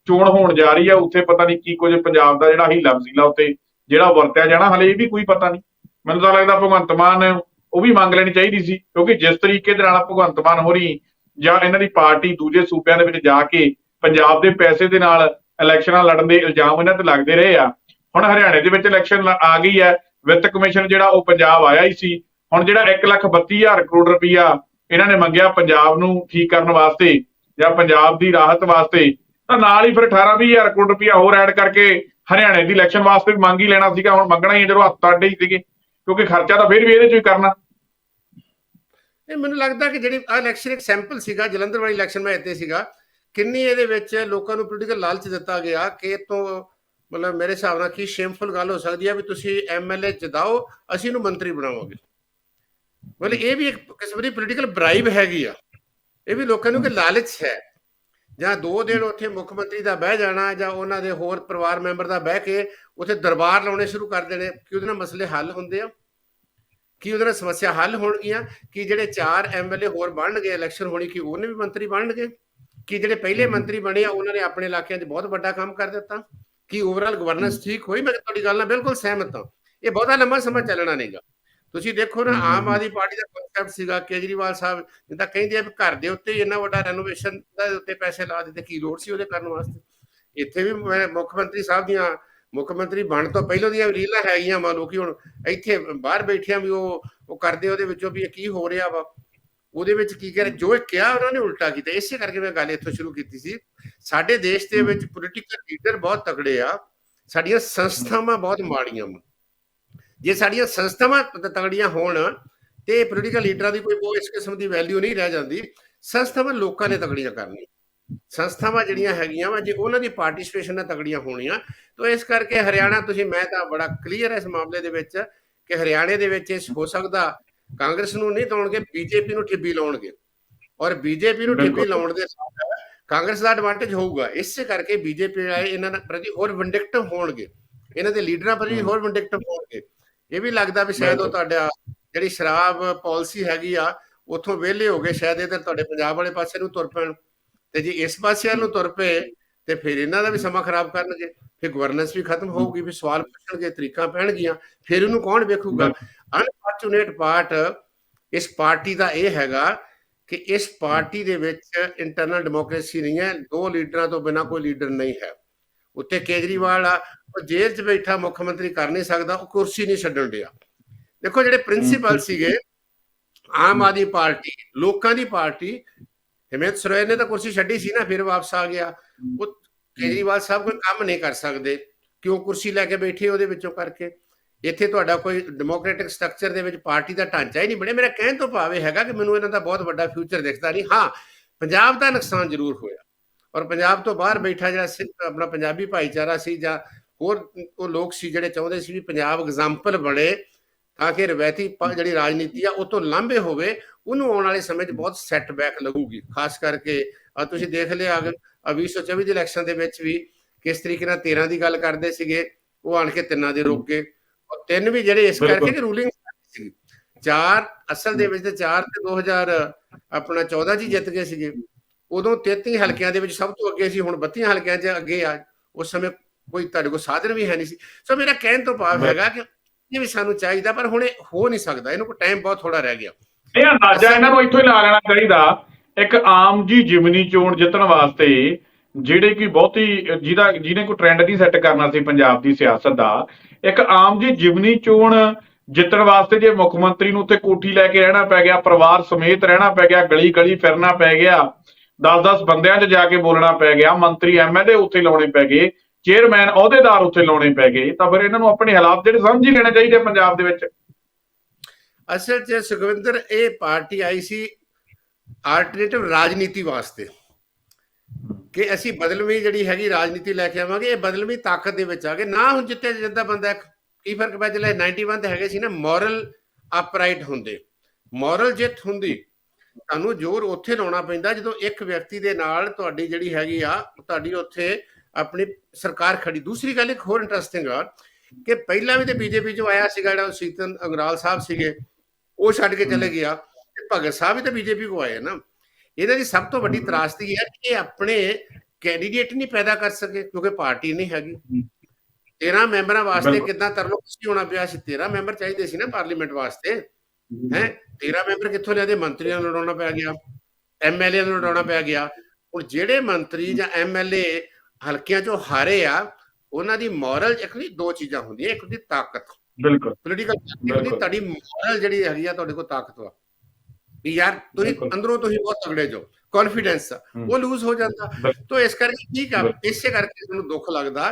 ਚੋਣ ਹੋਣ ਜਾ ਰਹੀ ਹੈ ਉੱਥੇ ਪਤਾ ਨਹੀਂ ਕੀ ਕੁਝ ਪੰਜਾਬ ਦਾ ਜਿਹੜਾ ਹੀਲਾ ਵਸੀਲਾ ਉੱਤੇ ਜਿਹੜਾ ਵਰਤਿਆ ਜਾਣਾ, ਹਲੇ ਇਹ ਵੀ ਕੋਈ ਪਤਾ ਨਹੀਂ। ਮੈਨੂੰ ਤਾਂ ਲੱਗਦਾ ਭਗਵੰਤ ਮਾਨ ਉਹ ਵੀ ਮੰਗ ਲੈਣੀ ਚਾਹੀਦੀ ਸੀ, ਕਿਉਂਕਿ ਜਿਸ ਤਰੀਕੇ ਦੇ ਨਾਲ ਭਗਵੰਤ ਮਾਨ ਹੋਰੀ ਜਾਂ ਇਹਨਾਂ ਦੀ ਪਾਰਟੀ ਦੂਜੇ ਸੂਬਿਆਂ ਦੇ ਵਿੱਚ ਜਾ ਕੇ ਪੰਜਾਬ ਦੇ ਪੈਸੇ ਦੇ ਨਾਲ ਇਲੈਕਸ਼ਨਾਂ ਲੜਨ ਦੇ ਇਲਜ਼ਾਮ ਇਹਨਾਂ ਤੇ ਲੱਗਦੇ ਰਹੇ ਆ ਹੁਣ ਹਰਿਆਣੇ ਦੇ ਵਿੱਚ ਇਲੈਕਸ਼ਨ ਆ ਗਈ ਹੈ। ਵਿੱਤ ਕਮਿਸ਼ਨ ਜਿਹੜਾ ਉਹ ਪੰਜਾਬ ਆਇਆ ਹੀ ਸੀ। ਹੁਣ ਜਿਹੜਾ 132000 ਕਰੋੜ ਰੁਪਈਆ ਇਹਨਾਂ ਨੇ ਮੰਗਿਆ ਪੰਜਾਬ ਨੂੰ ਠੀਕ ਕਰਨ ਵਾਸਤੇ ਜਾਂ ਪੰਜਾਬ ਦੀ ਰਾਹਤ ਵਾਸਤੇ, ਤਾਂ ਨਾਲ ਹੀ ਫਿਰ 18 20000 ਕਰੋੜ ਰੁਪਈਆ ਹੋਰ ਐਡ ਕਰਕੇ ਹਰਿਆਣੇ ਦੀ ਇਲੈਕਸ਼ਨ ਵਾਸਤੇ ਵੀ ਮੰਗ ਹੀ ਲੈਣਾ ਸੀਗਾ। ਹੁਣ ਮੰਗਣਾ ਹੀ ਹੈ, ਜਦੋਂ ਹੱਥ ਤਾਡੇ ਹੀ ਸੀਗੇ, ਕਿਉਂਕਿ ਖਰਚਾ ਤਾਂ ਫਿਰ ਵੀ ਇਹਦੇ ਚੋਂ ਹੀ ਕਰਨਾ। ਇਹ ਮੈਨੂੰ ਲੱਗਦਾ ਕਿ ਜਿਹੜੀ ਆ ਇਲੈਕਸ਼ਨ ਇੱਕ ਸੈਂਪਲ ਸੀਗਾ, ਜਲੰਧਰ ਵਾਲੀ ਇਲੈਕਸ਼ਨ ਮੈਂ ਇੱਥੇ ਸੀਗਾ, ਕਿੰਨੀ ਇਹਦੇ ਵਿੱਚ ਲੋਕਾਂ ਨੂੰ ਪੋਲੀਟੀਕਲ ਲਾਲਚ ਦਿੱਤਾ ਗਿਆ, ਕਿ ਤੋਂ ਮਤਲਬ ਮੇਰੇ ਹਿਸਾਬ ਨਾਲ ਕੀ ਸ਼ੇਮਫੁਲ ਗੱਲ ਹੋ ਸਕਦੀ ਹੈ ਵੀ ਤੁਸੀਂ ਐਮਐਲਏ ਜਿਤਾਓ ਅਸੀਂ ਇਹਨੂੰ ਮੰਤਰੀ ਬਣਾਵਾਂਗੇ। ਮਤਲਬ ਇਹ ਵੀ ਇੱਕ ਕਿਸਮ ਦੀ ਪੋਲੀਟੀਕਲ ਬ੍ਰਾਈਬ ਹੈਗੀ ਆ। ਇਹ ਵੀ ਲੋਕਾਂ ਨੂੰ ਕਿ ਲਾਲਚ ਹੈ। ਜਾਂ ਦੋ ਦਿਨ ਉੱਥੇ ਮੁੱਖ ਮੰਤਰੀ ਦਾ ਬਹਿ ਜਾਣਾ ਜਾਂ ਉਹਨਾਂ ਦੇ ਹੋਰ ਪਰਿਵਾਰ ਮੈਂਬਰ ਦਾ ਬਹਿ ਕੇ ਉੱਥੇ ਦਰਬਾਰ ਲਾਉਣੇ ਸ਼ੁਰੂ ਕਰ ਦੇਣੇ ਕਿ ਉਹਦੇ ਨਾਲ ਮਸਲੇ ਹੱਲ ਹੁੰਦੇ ਆ ਕੀ ਉਹਦੇ ਨਾਲ ਸਮੱਸਿਆ ਹੱਲ ਹੋਣਗੀਆਂ ਕਿ ਜਿਹੜੇ ਚਾਰ ਐਮਐਲਏ ਹੋਰ ਬਣਨਗੇ ਇਲੈਕਸ਼ਨ ਹੋਣੀ ਕਿ ਉਹਨੇ ਵੀ ਮੰਤਰੀ ਬਣਨਗੇ ਕਿ ਜਿਹੜੇ ਪਹਿਲੇ ਮੰਤਰੀ ਬਣੇ ਆ ਉਹਨਾਂ ਨੇ ਆਪਣੇ ਇਲਾਕਿਆਂ 'ਚ ਬਹੁਤ ਵੱਡਾ ਕੰਮ ਕਰ ਦਿੱਤਾ। ਕਿ ਓਵਰਆਲ ਗਵਰਨੈਂਸ ਠੀਕ ਹੋਈ ਮੈਂ ਤੁਹਾਡੀ ਗੱਲ ਨਾਲ ਬਿਲਕੁਲ ਸਹਿਮਤ ਹਾਂ। ਇਹ ਬਹੁਤਾ ਲੰਮਾ ਸਮਾਂ ਚੱਲਣਾ ਨਹੀਂਗਾ। ਤੁਸੀਂ ਦੇਖੋ ਨਾ ਆਮ ਆਦਮੀ ਪਾਰਟੀ ਦਾ ਕਨਸੈਪਟ ਸੀਗਾ ਕੇਜਰੀਵਾਲ ਸਾਹਿਬ ਜਿੱਦਾਂ ਕਹਿੰਦੇ ਆ ਵੀ ਘਰ ਦੇ ਉੱਤੇ ਹੀ ਇੰਨਾ ਵੱਡਾ ਰੈਨੋਵੇਸ਼ਨ ਦੇ ਉੱਤੇ ਪੈਸੇ ਲਾ ਦਿੱਤੇ ਕੀ ਲੋੜ ਸੀ ਉਹਦੇ ਕਰਨ ਵਾਸਤੇ? ਇੱਥੇ ਵੀ ਮੈਂ ਮੁੱਖ ਮੰਤਰੀ ਸਾਹਿਬ ਦੀਆਂ ਮੁੱਖ ਮੰਤਰੀ ਬਣ ਤੋਂ ਪਹਿਲਾਂ ਦੀਆਂ ਰੀਲਾਂ ਹੈਗੀਆਂ ਮਾ ਲੋਕੀ ਹੁਣ ਇੱਥੇ ਬਾਹਰ ਬੈਠਿਆਂ ਵੀ ਉਹ ਉਹ ਕਰਦੇ ਉਹਦੇ ਵਿੱਚੋਂ ਵੀ ਕੀ ਹੋ ਰਿਹਾ ਵਾ। ਉਹਦੇ ਵਿੱਚ ਕੀ ਕਰ ਜੋ ਇਹ ਕਿਹਾ ਉਹਨਾਂ ਨੇ ਉਲਟਾ ਕੀਤਾ। ਇਸੇ ਕਰਕੇ ਮੈਂ ਗੱਲ ਇੱਥੋਂ ਸ਼ੁਰੂ ਕੀਤੀ ਸੀ ਸਾਡੇ ਦੇਸ਼ ਦੇ ਵਿੱਚ ਪੋਲੀਟੀਕਲ ਲੀਡਰ ਬਹੁਤ ਤਗੜੇ ਆ। ਸਾਡੀਆਂ ਸੰਸਥਾਵਾਂ ਬਹੁਤ ਮਾੜੀਆਂ ਜੇ ਸਾਡੀਆਂ ਸੰਸਥਾਵਾਂ ਤ- ਤਗੜੀਆਂ ਹੋਣ ਤੇ ਪੋਲੀਟੀਕਲ ਲੀਡਰਾਂ ਦੀ ਕੋਈ ਉਹ ਇਸ ਕਿਸਮ ਦੀ ਵੈਲਿਊ ਨਹੀਂ ਰਹਿ ਜਾਂਦੀ ਸੰਸਥਾਵਾਂ ਲੋਕਾਂ ਨੇ ਤਗੜੀਆਂ ਕਰਨੀਆਂ। ਸੰਸਥਾਵਾਂ ਜਿਹੜੀਆਂ ਹੈਗੀਆਂ ਵਾ ਜੇ ਉਹਨਾਂ ਦੀ ਪਾਰਟਿਸਿਪੇਸ਼ਨ ਨਾਲ ਤਗੜੀਆਂ ਹੋਣੀਆਂ ਤਾਂ ਇਸ ਕਰਕੇ ਹਰਿਆਣਾ ਤੁਸੀਂ ਮੈਂ ਤਾਂ ਬੜਾ ਕਲੀਅਰ ਇਸ ਮਾਮਲੇ ਦੇ ਵਿੱਚ ਕਿ ਹਰਿਆਣੇ ਦੇ ਵਿੱਚ ਇਸ ਹੋ ਸਕਦਾ ਕਾਂਗਰਸ ਨੂੰ ਨਹੀਂ ਲਾਉਣਗੇ ਬੀਜੇਪੀ ਨੂੰ ਠਿੱਬੀ ਲਾਉਣਗੇ। ਔਰ ਬੀਜੇਪੀ ਨੂੰ ਠਿੱਬੀ। ਲਾਉਣ ਦੇ ਨਾਲ ਕਾਂਗਰਸ ਦਾ ਐਡਵਾਂਟੇਜ ਹੋਊਗਾ। ਇਸੇ ਕਰਕੇ ਬੀਜੇਪੀ ਵਾਲੇ ਇਹਨਾਂ ਪ੍ਰਤੀ ਹੋਰ ਵਿੰਡਿਕਟਿਵ ਹੋਣਗੇ। ਇਹਨਾਂ ਦੇ ਲੀਡਰਾਂ ਪ੍ਰਤੀ। ਹੋਰ ਵਿੰਡਿਕਟਿਵ ਹੋਣਗੇ। ਇਹ ਵੀ ਲੱਗਦਾ ਵੀ ਸ਼ਾਇਦ ਉਹ। ਤੁਹਾਡਾ ਜਿਹੜੀ ਸ਼ਰਾਬ ਪਾਲਿਸੀ ਹੈਗੀ ਆ ਉਥੋਂ ਵਿਹਲੇ ਹੋ ਗਏ ਸ਼ਾਇਦ ਇਧਰ ਤੁਹਾਡੇ ਪੰਜਾਬ ਵਾਲੇ ਪਾਸੇ ਨੂੰ ਤੁਰ ਪੈਣ। ਤੇ ਜੇ ਇਸ ਪਾਸੇ ਨੂੰ ਤੁਰ ਪਏ ਤੇ ਫਿਰ ਇਹਨਾਂ ਦਾ ਵੀ ਸਮਾਂ ਖਰਾਬ ਕਰਨਗੇ। ਫਿਰ ਗਵਰਨੈਂਸ ਵੀ ਖਤਮ ਹੋਊਗੀ ਫਿਰ ਸਵਾਲ ਪੁੱਛਣਗੇ ਤਰੀਕਾਂ ਪੈਣਗੀਆਂ ਫਿਰ ਇਹਨੂੰ ਕੌਣ ਵੇਖੂਗਾ? ਅਨਫੋਰਚੂਨੇਟ ਪਾਰਟ ਇਸ ਪਾਰਟੀ ਦਾ ਇਹ ਹੈਗਾ ਕਿ ਇਸ ਪਾਰਟੀ ਦੇ ਵਿੱਚ ਇੰਟਰਨਲ ਡੈਮੋਕ੍ਰੇਸੀ ਨਹੀਂ ਹੈ ਦੋ ਲੀਡਰਾਂ ਤੋਂ ਬਿਨਾ ਕੋਈ ਲੀਡਰ ਨਹੀਂ ਹੈ। ਉੱਤੇ ਕੇਜਰੀਵਾਲ ਆ ਉਹ ਜੇਲ੍ਹ 'ਚ ਬੈਠਾ ਮੁੱਖ ਮੰਤਰੀ ਕਰ ਨਹੀਂ ਸਕਦਾ ਉਹ ਕੁਰਸੀ ਨਹੀਂ ਛੱਡਣ ਡਿਆ। ਦੇਖੋ ਜਿਹੜੇ ਪ੍ਰਿੰਸੀਪਲ ਸੀਗੇ ਆਮ ਆਦਮੀ ਪਾਰਟੀ ਲੋਕਾਂ ਦੀ ਪਾਰਟੀ ਹਿਮੰਤ ਸਰੋਏ ਨੇ ਤਾਂ ਕੁਰਸੀ ਛੱਡੀ ਸੀ ਨਾ ਫਿਰ ਵਾਪਸ ਆ ਗਿਆ। ਉਹ ਕੇਜਰੀਵਾਲ ਸਾਹਿਬ ਕੋਈ ਕੰਮ ਨਹੀਂ ਕਰ ਸਕਦੇ ਕਿਉਂ ਕੁਰਸੀ ਲੈ ਕੇ ਬੈਠੇ ਉਹਦੇ ਵਿੱਚੋਂ ਕਰਕੇ? ਇੱਥੇ ਤੁਹਾਡਾ ਕੋਈ ਡੈਮੋਕ੍ਰੈਟਿਕ ਸਟਰਕਚਰ ਦੇ ਵਿੱਚ ਪਾਰਟੀ ਦਾ ਢਾਂਚਾ ਹੀ ਨਹੀਂ ਬਣਿਆ। ਮੇਰਾ ਕਹਿਣ ਤੋਂ ਭਾਵੇਂ ਹੈਗਾ ਕਿ ਮੈਨੂੰ ਇਹਨਾਂ ਦਾ ਬਹੁਤ ਵੱਡਾ ਫਿਊਚਰ ਦਿਖਦਾ ਨਹੀਂ। ਹਾਂ ਪੰਜਾਬ ਦਾ ਨੁਕਸਾਨ ਜ਼ਰੂਰ ਹੋਇਆ। ਔਰ ਪੰਜਾਬ ਤੋਂ ਬਾਹਰ ਬੈਠਾ ਜਿਹੜਾ ਸਿੱਖ ਆਪਣਾ ਪੰਜਾਬੀ ਭਾਈਚਾਰਾ ਸੀ ਜਾਂ ਹੋਰ ਉਹ ਲੋਕ ਸੀ ਜਿਹੜੇ ਚਾਹੁੰਦੇ ਸੀ ਵੀ ਪੰਜਾਬ ਐਗਜ਼ਾਮਪਲ ਬਣੇ ਤਾਂ ਕਿ ਰਵੈਤੀ ਜਿਹੜੀ ਰਾਜਨੀਤੀ ਆ ਉਹ ਤੋਂ ਲਾਂਭੇ ਹੋਵੇ ਉਹਨੂੰ ਆਉਣ ਵਾਲੇ ਸਮੇਂ 'ਚ ਬਹੁਤ ਸੈਟਬੈਕ ਲੱਗੂਗੀ। ਖਾਸ ਕਰਕੇ ਆ ਤੁਸੀਂ ਦੇਖ ਲਿਆ ਅਗਰ 2024 ਦੀ ਇਲੈਕਸ਼ਨ ਦੇ ਵਿੱਚ ਵੀ ਕਿਸ ਤਰੀਕੇ ਨਾਲ 13 ਦੀ ਗੱਲ ਕਰਦੇ ਸੀਗੇ ਉਹ ਆਣ ਕੇ ਤਿੰਨਾਂ ਦੇ ਰੋਕ ਗਏ। ਤਿੰਨ ਵੀ ਜਿਹੜੇ ਇਸ। ਕਰਕੇ ਕਿ ਰੂਲਿੰਗ ਸੀ। ਚਾਰ ਅਸਲ ਦੇ ਵਿੱਚ ਤੇ ਚਾਰ ਤੇ 2000 ਆਪਣਾ 14 ਚ ਹੀ ਜਿੱਤ ਗਏ ਸੀਗੇ। ਉਦੋਂ 33 ਹਲਕਿਆਂ ਦੇ ਵਿੱਚ ਸਭ ਤੋਂ ਅੱਗੇ ਸੀ ਹੁਣ 32 ਹਲਕਿਆਂ 'ਚ ਅੱਗੇ ਆ। ਉਸ ਸਮੇਂ ਕੋਈ ਤੁਹਾਡੇ ਕੋਲ ਸਾਧਨ ਵੀ ਹੈ ਨਹੀਂ ਸੀ। ਸੋ ਮੇਰਾ ਕਹਿਣ ਤੋਂ ਭਾਵ ਹੈਗਾ ਕਿ ਇਹ ਵੀ ਸਾਨੂੰ ਚਾਹੀਦਾ ਪਰ ਹੁਣ ਇਹ ਹੋ ਨਹੀਂ ਸਕਦਾ। ਇਹਨੂੰ ਕੋਈ ਟਾਈਮ ਬਹੁਤ ਥੋੜਾ ਰਹਿ ਗਿਆ। ਇਹ ਅੰਦਾਜ਼ਾ ਇਹਨਾਂ ਨੂੰ ਇੱਥੋਂ ਹੀ ਲਾ ਲੈਣਾ ਚਾਹੀਦਾ। ਇੱਕ ਆਮ ਜੀ ਜਿਮਨੀ ਚੋਣ ਜਿੱਤਣ ਵਾਸਤੇ ਜਿਹੜੇ ਕਿ ਬਹੁਤੀ ਜਿਹਦਾ, ਜਿਹਨੇ ਕੋਈ ਟ੍ਰੈਂਡ ਨਹੀਂ ਸੈੱਟ ਕਰਨਾ ਸੀ ਪੰਜਾਬ ਦੀ ਸਿਆਸਤ ਦਾ, ਇੱਕ ਆਮ ਜੀ ਜਿਮਨੀ ਚੋਣ ਜਿੱਤਣ ਵਾਸਤੇ ਜੇ ਮੁੱਖ ਮੰਤਰੀ ਨੂੰ ਉੱਥੇ ਕੋਠੀ ਲੈ ਕੇ ਰਹਿਣਾ ਪੈ ਗਿਆ, ਪਰਿਵਾਰ ਸਮੇਤ ਰਹਿਣਾ ਪੈ ਗਿਆ ਗਲੀ ਗਲੀ ਫਿਰਨਾ ਪੈ ਗਿਆ 10-10 ਬੰਦਿਆਂ 'ਚ ਜਾ ਕੇ ਬੋਲਣਾ ਪੈ ਗਿਆ, ਮੰਤਰੀ ਐਮਐਲਏ ਉੱਥੇ ਲਾਉਣੇ ਪੈ ਗਏ, ਚੇਅਰਮੈਨ ਅਹੁਦੇਦਾਰ ਉੱਥੇ ਲਾਉਣੇ ਪੈ ਗਏ, ਤਾਂ ਫਿਰ ਇਹਨਾਂ ਨੂੰ ਆਪਣੇ ਹਾਲਾਤ ਜਿਹੜੇ ਸਮਝ ਹੀ ਲੈਣੇ ਚਾਹੀਦੇ ਪੰਜਾਬ ਦੇ ਵਿੱਚ। ਅਸਲ 'ਚ ਸੁਖਵਿੰਦਰ, ਇਹ ਪਾਰਟੀ ਆਈ ਸੀ ਆਲਟਰਨੇਟਿਵ ਰਾਜਨੀਤੀ ਵਾਸਤੇ। ਕਿ ਅਸੀਂ ਬਦਲਵੀਂ ਜਿਹੜੀ ਹੈਗੀ ਰਾਜਨੀਤੀ ਲੈ ਕੇ ਆਵਾਂਗੇ ਇਹ ਬਦਲਵੀਂ ਤਾਕਤ ਦੇ ਵਿੱਚ ਆ ਗਏ। ਨਾ ਹੁਣ ਜਿੱਤੇ ਜਿੱਦਾਂ ਬੰਦਾ ਇੱਕ- ਕੀ ਫ਼ਰਕ ਪੈ ਚੱਲਿਆ? 91 ਤੇ ਹੈਗੇ ਸੀ ਨਾ ਮੋਰਲ ਅਪਰਾਈਟ ਹੁੰਦੇ। ਮੋਰਲ ਜਿੱਤ ਹੁੰਦੀ ਤੁਹਾਨੂੰ ਜ਼ੋਰ ਉੱਥੇ ਲਾਉਣਾ ਪੈਂਦਾ ਜਦੋਂ ਇੱਕ ਵਿਅਕਤੀ ਦੇ ਨਾਲ ਤੁਹਾਡੀ ਜਿਹੜੀ ਹੈਗੀ ਆ ਤੁਹਾਡੀ ਉੱਥੇ ਆਪਣੀ ਸਰਕਾਰ ਖੜੀ। ਦੂਸਰੀ ਗੱਲ ਇੱਕ ਹੋਰ ਇੰਟਰਸਟਿੰਗ ਆ ਕਿ ਪਹਿਲਾਂ ਵੀ ਤੇ ਬੀਜੇਪੀ ਚੋਂ ਆਇਆ ਸੀਗਾ ਜਿਹੜਾ ਸੀਤਨ ਅੰਗਰਾਲ ਸਾਹਿਬ ਸੀਗੇ ਉਹ ਛੱਡ ਕੇ ਚਲੇ ਗਿਆ। ਤੇ ਭਗਤ ਸਾਹਿਬ ਵੀ ਤੇ ਬੀਜੇਪੀ ਕੋ ਆਏ ਨਾ। ਇਹਨਾਂ ਦੀ ਸਭ ਤੋਂ ਵੱਡੀ ਤਰਾਸਦੀ ਹੈ ਕਿ ਇਹ ਆਪਣੇ ਕੈਂਡੀਡੇਟ ਨਹੀਂ ਪੈਦਾ ਕਰ ਸਕੇ ਕਿਉਂਕਿ ਪਾਰਟੀ ਨਹੀਂ ਹੈਗੀ। 13 ਮੈਂਬਰਾਂ ਵਾਸਤੇ। ਕਿੰਨਾ ਤਰਲੋ ਕੁਸ਼ੀ ਹੋਣਾ ਪਿਆ ਸੀ 13 ਮੈਂਬਰ ਚਾਹੀਦੇ ਸੀ ਨਾ ਪਾਰਲੀਮੈਂਟ ਵਾਸਤੇ। ਹੈ। 13 ਮੈਂਬਰ ਕਿੱਥੋਂ ਲਿਆਦੇ? ਮੰਤਰੀਆਂ ਨੂੰ ਲੜਾਉਣਾ ਪੈ ਗਿਆ ਐਮਐਲਏ ਨੂੰ ਲੜਾਉਣਾ ਪੈ ਗਿਆ। ਹੁਣ ਜਿਹੜੇ ਮੰਤਰੀ ਜਾਂ ਐਮਐਲਏ ਹਲਕਿਆਂ ਚੋਂ ਹਾਰੇ ਆ ਉਹਨਾਂ ਦੀ ਮੋਰਲ ਨਹੀਂ ਦੋ ਚੀਜ਼ਾਂ ਹੁੰਦੀਆਂ ਇੱਕ ਦੀ ਤਾਕਤ। ਬਿਲਕੁਲ। ਪੋਲੀਟੀਕਲ ਦੀ। ਤੁਹਾਡੀ ਮੋਰਲ ਜਿਹੜੀ ਹੈਗੀ ਆ ਤੁਹਾਡੇ ਕੋਲ ਤਾਕਤ ਵਾ ਵੀ ਯਾਰ ਤੁਸੀਂ। ਅੰਦਰੋਂ ਤੁਸੀਂ ਬਹੁਤ ਤਗੜੇ ਜੋ ਕੌਨਫੀਡੈਂਸ। ਉਹ ਲੂਜ਼ ਹੋ ਜਾਂਦਾ। ਤੋਂ ਇਸ ਕਰਕੇ ਠੀਕ ਆ। ਇਸੇ ਕਰਕੇ ਸਾਨੂੰ ਦੁੱਖ ਲੱਗਦਾ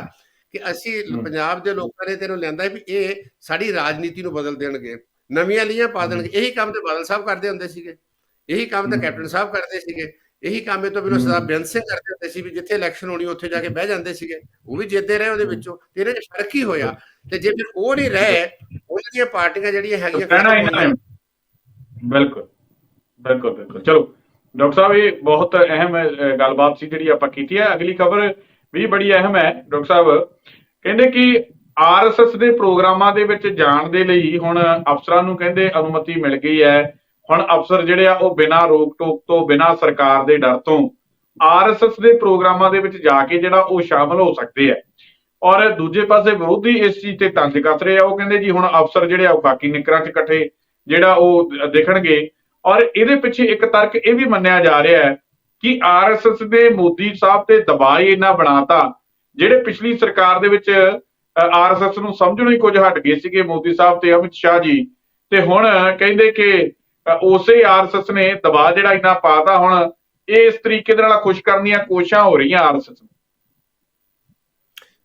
ਕਿ ਅਸੀਂ। ਪੰਜਾਬ ਦੇ ਲੋਕਾਂ ਨੇ ਤੈਨੂੰ ਲਿਆਂਦਾ ਵੀ ਇਹ ਸਾਡੀ ਰਾਜਨੀਤੀ ਨੂੰ ਬਦਲ ਦੇਣਗੇ ਨਵੀਆਂ ਲੀਆਂ ਪਾ। ਦੇਣਗੇ ਇਹੀ ਕੰਮ ਤੇ ਬਾਦਲ ਸਾਹਿਬ ਕਰਦੇ ਹੁੰਦੇ ਸੀਗੇ ਇਹੀ ਕੰਮ ਤਾਂ। ਕੈਪਟਨ ਸਾਹਿਬ ਕਰਦੇ ਸੀਗੇ ਇਹੀ ਕੰਮ ਇਹ ਤੋਂ ਬਿਨਾਂ। ਸਰਦਾਰ ਬੇਅੰਤ ਸਿੰਘ ਕਰਦੇ ਹੁੰਦੇ ਸੀ ਵੀ ਜਿੱਥੇ ਇਲੈਕਸ਼ਨ ਹੋਣੀ ਉੱਥੇ ਜਾ ਕੇ ਬਹਿ ਜਾਂਦੇ ਸੀਗੇ ਉਹ ਵੀ ਜਿੱਤਦੇ ਰਹੇ ਉਹਦੇ। ਵਿੱਚੋਂ ਤੇ ਇਹਦੇ 'ਚ ਫ਼ਰਕ ਹੀ ਹੋਇਆ ਤੇ ਜੇ ਫਿਰ ਉਹ ਨਹੀਂ ਰਹੇ ਉਹਨਾਂ ਦੀਆਂ ਪਾਰਟੀਆਂ ਜਿਹੜੀਆਂ ਹੈਗੀਆਂ ਇਹਨਾਂ ਬਿਲਕੁਲ ਬਿਲਕੁਲ ਬਿਲਕੁਲ। ਚਲੋ, ਡਾਕਟਰ ਸਾਹਿਬ, ਇਹ ਬਹੁਤ ਅਹਿਮ ਗੱਲਬਾਤ ਸੀ ਜਿਹੜੀ ਆਪਾਂ ਕੀਤੀ ਹੈ। ਅਗਲੀ ਖਬਰ ਵੀ ਬੜੀ ਅਹਿਮ ਹੈ, ਡਾਕਟਰ ਸਾਹਿਬ। ਕਹਿੰਦੇ ਕਿ ਆਰਐਸਐਸ ਦੇ ਪ੍ਰੋਗਰਾਮਾਂ ਦੇ ਵਿੱਚ ਜਾਣ ਦੇ ਲਈ ਹੁਣ ਅਫਸਰਾਂ ਨੂੰ ਕਹਿੰਦੇ ਅਨੁਮਤੀ ਮਿਲ ਗਈ ਹੈ। ਹੁਣ ਅਫਸਰ ਜਿਹੜੇ ਆ, ਉਹ ਬਿਨਾਂ ਰੋਕ ਟੋਕ ਤੋਂ, ਬਿਨਾਂ ਸਰਕਾਰ ਦੇ ਡਰ ਤੋਂ ਆਰਐਸਐਸ ਦੇ ਪ੍ਰੋਗਰਾਮਾਂ ਦੇ ਵਿੱਚ ਜਾ ਕੇ ਜਿਹੜਾ ਉਹ ਸ਼ਾਮਲ ਹੋ ਸਕਦੇ ਆ ਔਰ ਦੂਜੇ ਪਾਸੇ ਵਿਰੋਧੀ ਇਸ ਚੀਜ਼ ਤੇ ਤੰਜ ਕੱਸ ਰਹੇ ਆ। ਉਹ ਕਹਿੰਦੇ ਜੀ ਹੁਣ ਅਫਸਰ ਜਿਹੜੇ ਆ, ਉਹ ਖਾਕੀ ਨਿਕਰਾਂ 'ਚ ਇਕੱਠੇ ਜਿਹੜਾ ਉਹ ਦੇਖਣਗੇ। ਔਰ ਇਹਦੇ ਪਿੱਛੇ ਇੱਕ ਤਰਕ ਇਹ ਵੀ ਮੰਨਿਆ ਜਾ ਰਿਹਾ ਹੈ ਕਿ ਆਰਐਸਐਸ ਨੇ ਮੋਦੀ ਸਾਹਿਬ ਤੇ ਦਬਾਅ ਹੀ ਇੰਨਾ ਬਣਾਤਾ ਜਿਹੜੇ ਪਿਛਲੀ ਸਰਕਾਰ ਦੇ ਵਿੱਚ ਆਰਐਸਐਸ ਨੂੰ ਸਮਝਣੋਂ ਹੀ ਕੁਝ ਹਟ ਗਏ ਸੀਗੇ ਮੋਦੀ ਸਾਹਿਬ ਤੇ ਅਮਿਤ ਸ਼ਾਹ ਜੀ। ਤੇ ਹੁਣ ਕਹਿੰਦੇ ਕਿ ਅ, ਉਸੇ ਆਰਐਸਐਸ ਨੇ ਦਬਾਅ ਜਿਹੜਾ ਇੰਨਾ ਪਾਤਾ ਹੁਣ ਇਹ ਇਸ ਤਰੀਕੇ ਦੇ ਨਾਲ ਖੁਸ਼ ਕਰਨ ਦੀਆਂ ਕੋਸ਼ਿਸ਼ਾਂ ਹੋ ਰਹੀਆਂ ਆਰਐਸਐਸ ਨੂੰ।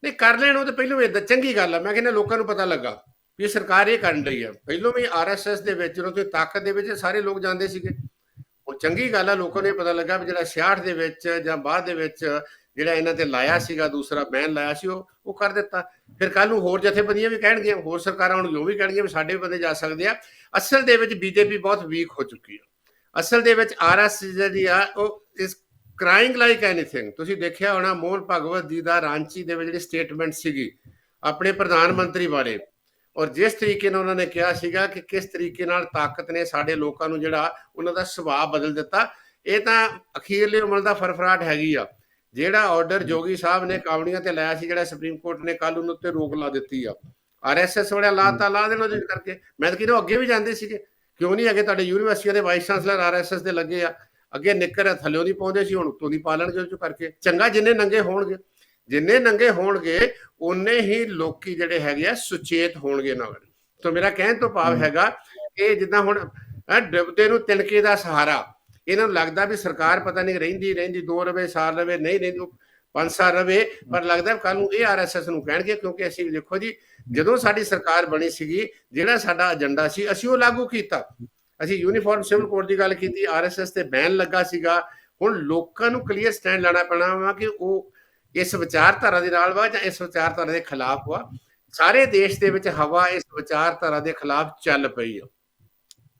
ਨਹੀਂ ਕਰ ਲੈਣ ਉਹ ਤਾਂ ਪਹਿਲਾਂ ਵੀ ਏਦਾਂ ਚੰਗੀ ਗੱਲ ਆ ਮੈਂ ਕਹਿੰਦਾ ਲੋਕਾਂ ਨੂੰ ਪਤਾ ਲੱਗਾ। ਵੀ ਸਰਕਾਰ ਇਹ ਕਰਨ ਰਹੀ ਆ। ਪਹਿਲਾਂ ਵੀ ਆਰਐਸਐਸ ਦੇ ਵਿੱਚ, ਜਦੋਂ ਤੇ ਤਾਕਤ ਦੇ ਵਿੱਚ, ਸਾਰੇ ਲੋਕ ਜਾਂਦੇ ਸੀਗੇ। ਹੁਣ ਚੰਗੀ ਗੱਲ ਆ, ਲੋਕਾਂ ਨੂੰ ਇਹ ਪਤਾ ਲੱਗਾ ਵੀ ਜਿਹੜਾ 66 ਦੇ ਵਿੱਚ ਜਾਂ ਬਾਅਦ ਦੇ ਵਿੱਚ ਜਿਹੜਾ ਇਹਨਾਂ ਤੇ ਲਾਇਆ ਸੀਗਾ, ਦੂਸਰਾ ਬੈਨ ਲਾਇਆ ਸੀ, ਉਹ ਉਹ ਕਰ ਦਿੱਤਾ। ਫਿਰ ਕੱਲ ਨੂੰ ਹੋਰ ਜਥੇਬੰਦੀਆਂ ਵੀ ਕਹਿਣਗੀਆਂ, ਹੋਰ ਸਰਕਾਰਾਂ ਹੁਣ ਜੋ ਵੀ ਕਹਿਣਗੀਆਂ ਵੀ ਸਾਡੇ ਵੀ ਬੰਦੇ ਜਾ ਸਕਦੇ ਆ। ਅਸਲ ਦੇ ਵਿੱਚ ਬੀਜੇਪੀ ਬਹੁਤ ਵੀਕ ਹੋ ਚੁੱਕੀ ਆ। ਅਸਲ ਦੇ ਵਿੱਚ ਆਰਐਸ ਜਿਹੜੀ ਆ, ਉਹ ਇਸ ਕ੍ਰਾਈਂਗ ਲਾਈਕ ਐਨੀਥਿੰਗ ਤੁਸੀਂ ਦੇਖਿਆ ਹੋਣਾ ਮੋਹਨ ਭਗਵਤ ਜੀ ਦਾ ਰਾਂਚੀ ਦੇ ਵਿੱਚ ਜਿਹੜੀ ਸਟੇਟਮੈਂਟ ਸੀਗੀ, ਆਪਣੇ ਪ੍ਰਧਾਨ ਮੰਤਰੀ ਬਾਰੇ। ਔਰ ਜਿਸ ਤਰੀਕੇ ਨਾਲ ਉਹਨਾਂ ਨੇ ਕਿਹਾ ਸੀਗਾ ਕਿ ਕਿਸ ਤਰੀਕੇ ਨਾਲ ਤਾਕਤ ਨੇ ਸਾਡੇ ਲੋਕਾਂ ਨੂੰ ਜਿਹੜਾ ਉਹਨਾਂ ਦਾ ਸੁਭਾਅ ਬਦਲ ਦਿੱਤਾ, ਇਹ ਤਾਂ ਅਖੀਰਲੇ ਉਮਰ ਦਾ ਫਰਫਰਾਟ ਹੈਗੀ ਆ। ਜਿਹੜਾ ਆਰਡਰ ਜੋਗੀ ਸਾਹਿਬ ਨੇ ਕਾਵੜੀਆਂ ਤੇ ਲਾਇਆ ਸੀ, ਜਿਹੜਾ ਸੁਪਰੀਮ ਕੋਰਟ ਨੇ ਕੱਲ ਉਹਨੂੰ ਉੱਤੇ ਰੋਕ ਲਾ ਦਿੱਤੀ ਆ। ਆਰਐਸਐਸ ਵਾਲਿਆਂ ਲਾਤਾ, ਲਾ ਦੇਣਾ ਉਹਦੇ ਕਰਕੇ। ਮੈਂ ਤਾਂ ਕਿਹਾ ਅੱਗੇ ਵੀ ਜਾਂਦੇ ਸੀਗੇ। ਕਿਉਂ ਨਹੀਂ ਅੱਗੇ ਤੁਹਾਡੇ ਯੂਨੀਵਰਸਿਟੀਆਂ ਦੇ ਵਾਈਸ ਚਾਂਸਲਰ ਆਰਐਸਐਸ ਦੇ ਲੱਗੇ ਆ? ਅੱਗੇ ਨਿੱਕਰ ਥੱਲਿਓਂ ਦੀ ਪਾਉਂਦੇ ਸੀ, ਹੁਣ ਉੱਤੋਂ ਦੀ ਪਾ ਲੈਣਗੇ ਕਰਕੇ। ਚੰਗਾ ਜਿੰਨੇ ਨੰਗੇ ਹੋਣਗੇ। ਜਿੰਨੇ ਨੰਗੇ ਹੋਣਗੇ ਉਨੇ ਹੀ ਲੋਕੀ ਜਿਹੜੇ ਹੈਗੇ ਆ ਸੁਚੇਤ ਹੋਣਗੇ ਨਾਲ ਤਾਂ ਮੇਰਾ ਕਹਿਣ ਤੋਂ ਭਾਵ। ਹੈਗਾ ਕਿ ਜਿੱਦਾਂ ਹੁਣ ਡੁੱਬਦੇ ਨੂੰ ਤਿਲਕੇ ਦਾ ਸਹਾਰਾ ਇਹਨਾਂ ਨੂੰ ਲੱਗਦਾ ਵੀ ਸਰਕਾਰ ਪਤਾ ਨਹੀਂ ਰਹਿੰਦੀ ਰਹਿੰਦੀ 2 ਰਵੇ ਸਾਲ ਰਵੇ ਨਹੀਂ ਰਹਿੰਦੀ 5 ਸਾਲ ਰਵੇ ਪਰ ਲੱਗਦਾ ਕੱਲ ਨੂੰ ਇਹ ਆਰਐਸਐਸ ਨੂੰ ਕਹਿਣਗੇ ਕਿਉਂਕਿ ਅਸੀਂ ਦੇਖੋ ਜੀ ਜਦੋਂ ਸਾਡੀ ਸਰਕਾਰ ਬਣੀ ਸੀਗੀ ਜਿਹੜਾ ਸਾਡਾ ਏਜੰਡਾ ਸੀ ਅਸੀਂ ਉਹ ਲਾਗੂ ਕੀਤਾ। ਅਸੀਂ ਯੂਨੀਫਾਰਮ ਸਿਵਲ ਕੋਡ ਦੀ ਗੱਲ ਕੀਤੀ ਆਰਐਸਐਸ ਤੇ ਬੈਨ ਲੱਗਾ ਸੀਗਾ। ਹੁਣ ਲੋਕਾਂ ਨੂੰ ਕਲੀਅਰ ਸਟੈਂਡ ਲੈਣਾ ਪੈਣਾ ਵਾ ਕਿ ਉਹ ਇਸ ਵਿਚਾਰਧਾਰਾ ਦੇ ਨਾਲ ਵਾ ਜਾਂ ਇਸ ਵਿਚਾਰਧਾਰਾ ਦੇ ਖਿਲਾਫ ਵਾ? ਸਾਰੇ ਦੇਸ਼ ਦੇ ਵਿੱਚ ਹਵਾ ਇਸ ਵਿਚਾਰਧਾਰਾ ਦੇ ਖਿਲਾਫ ਚੱਲ ਪਈ ਆ।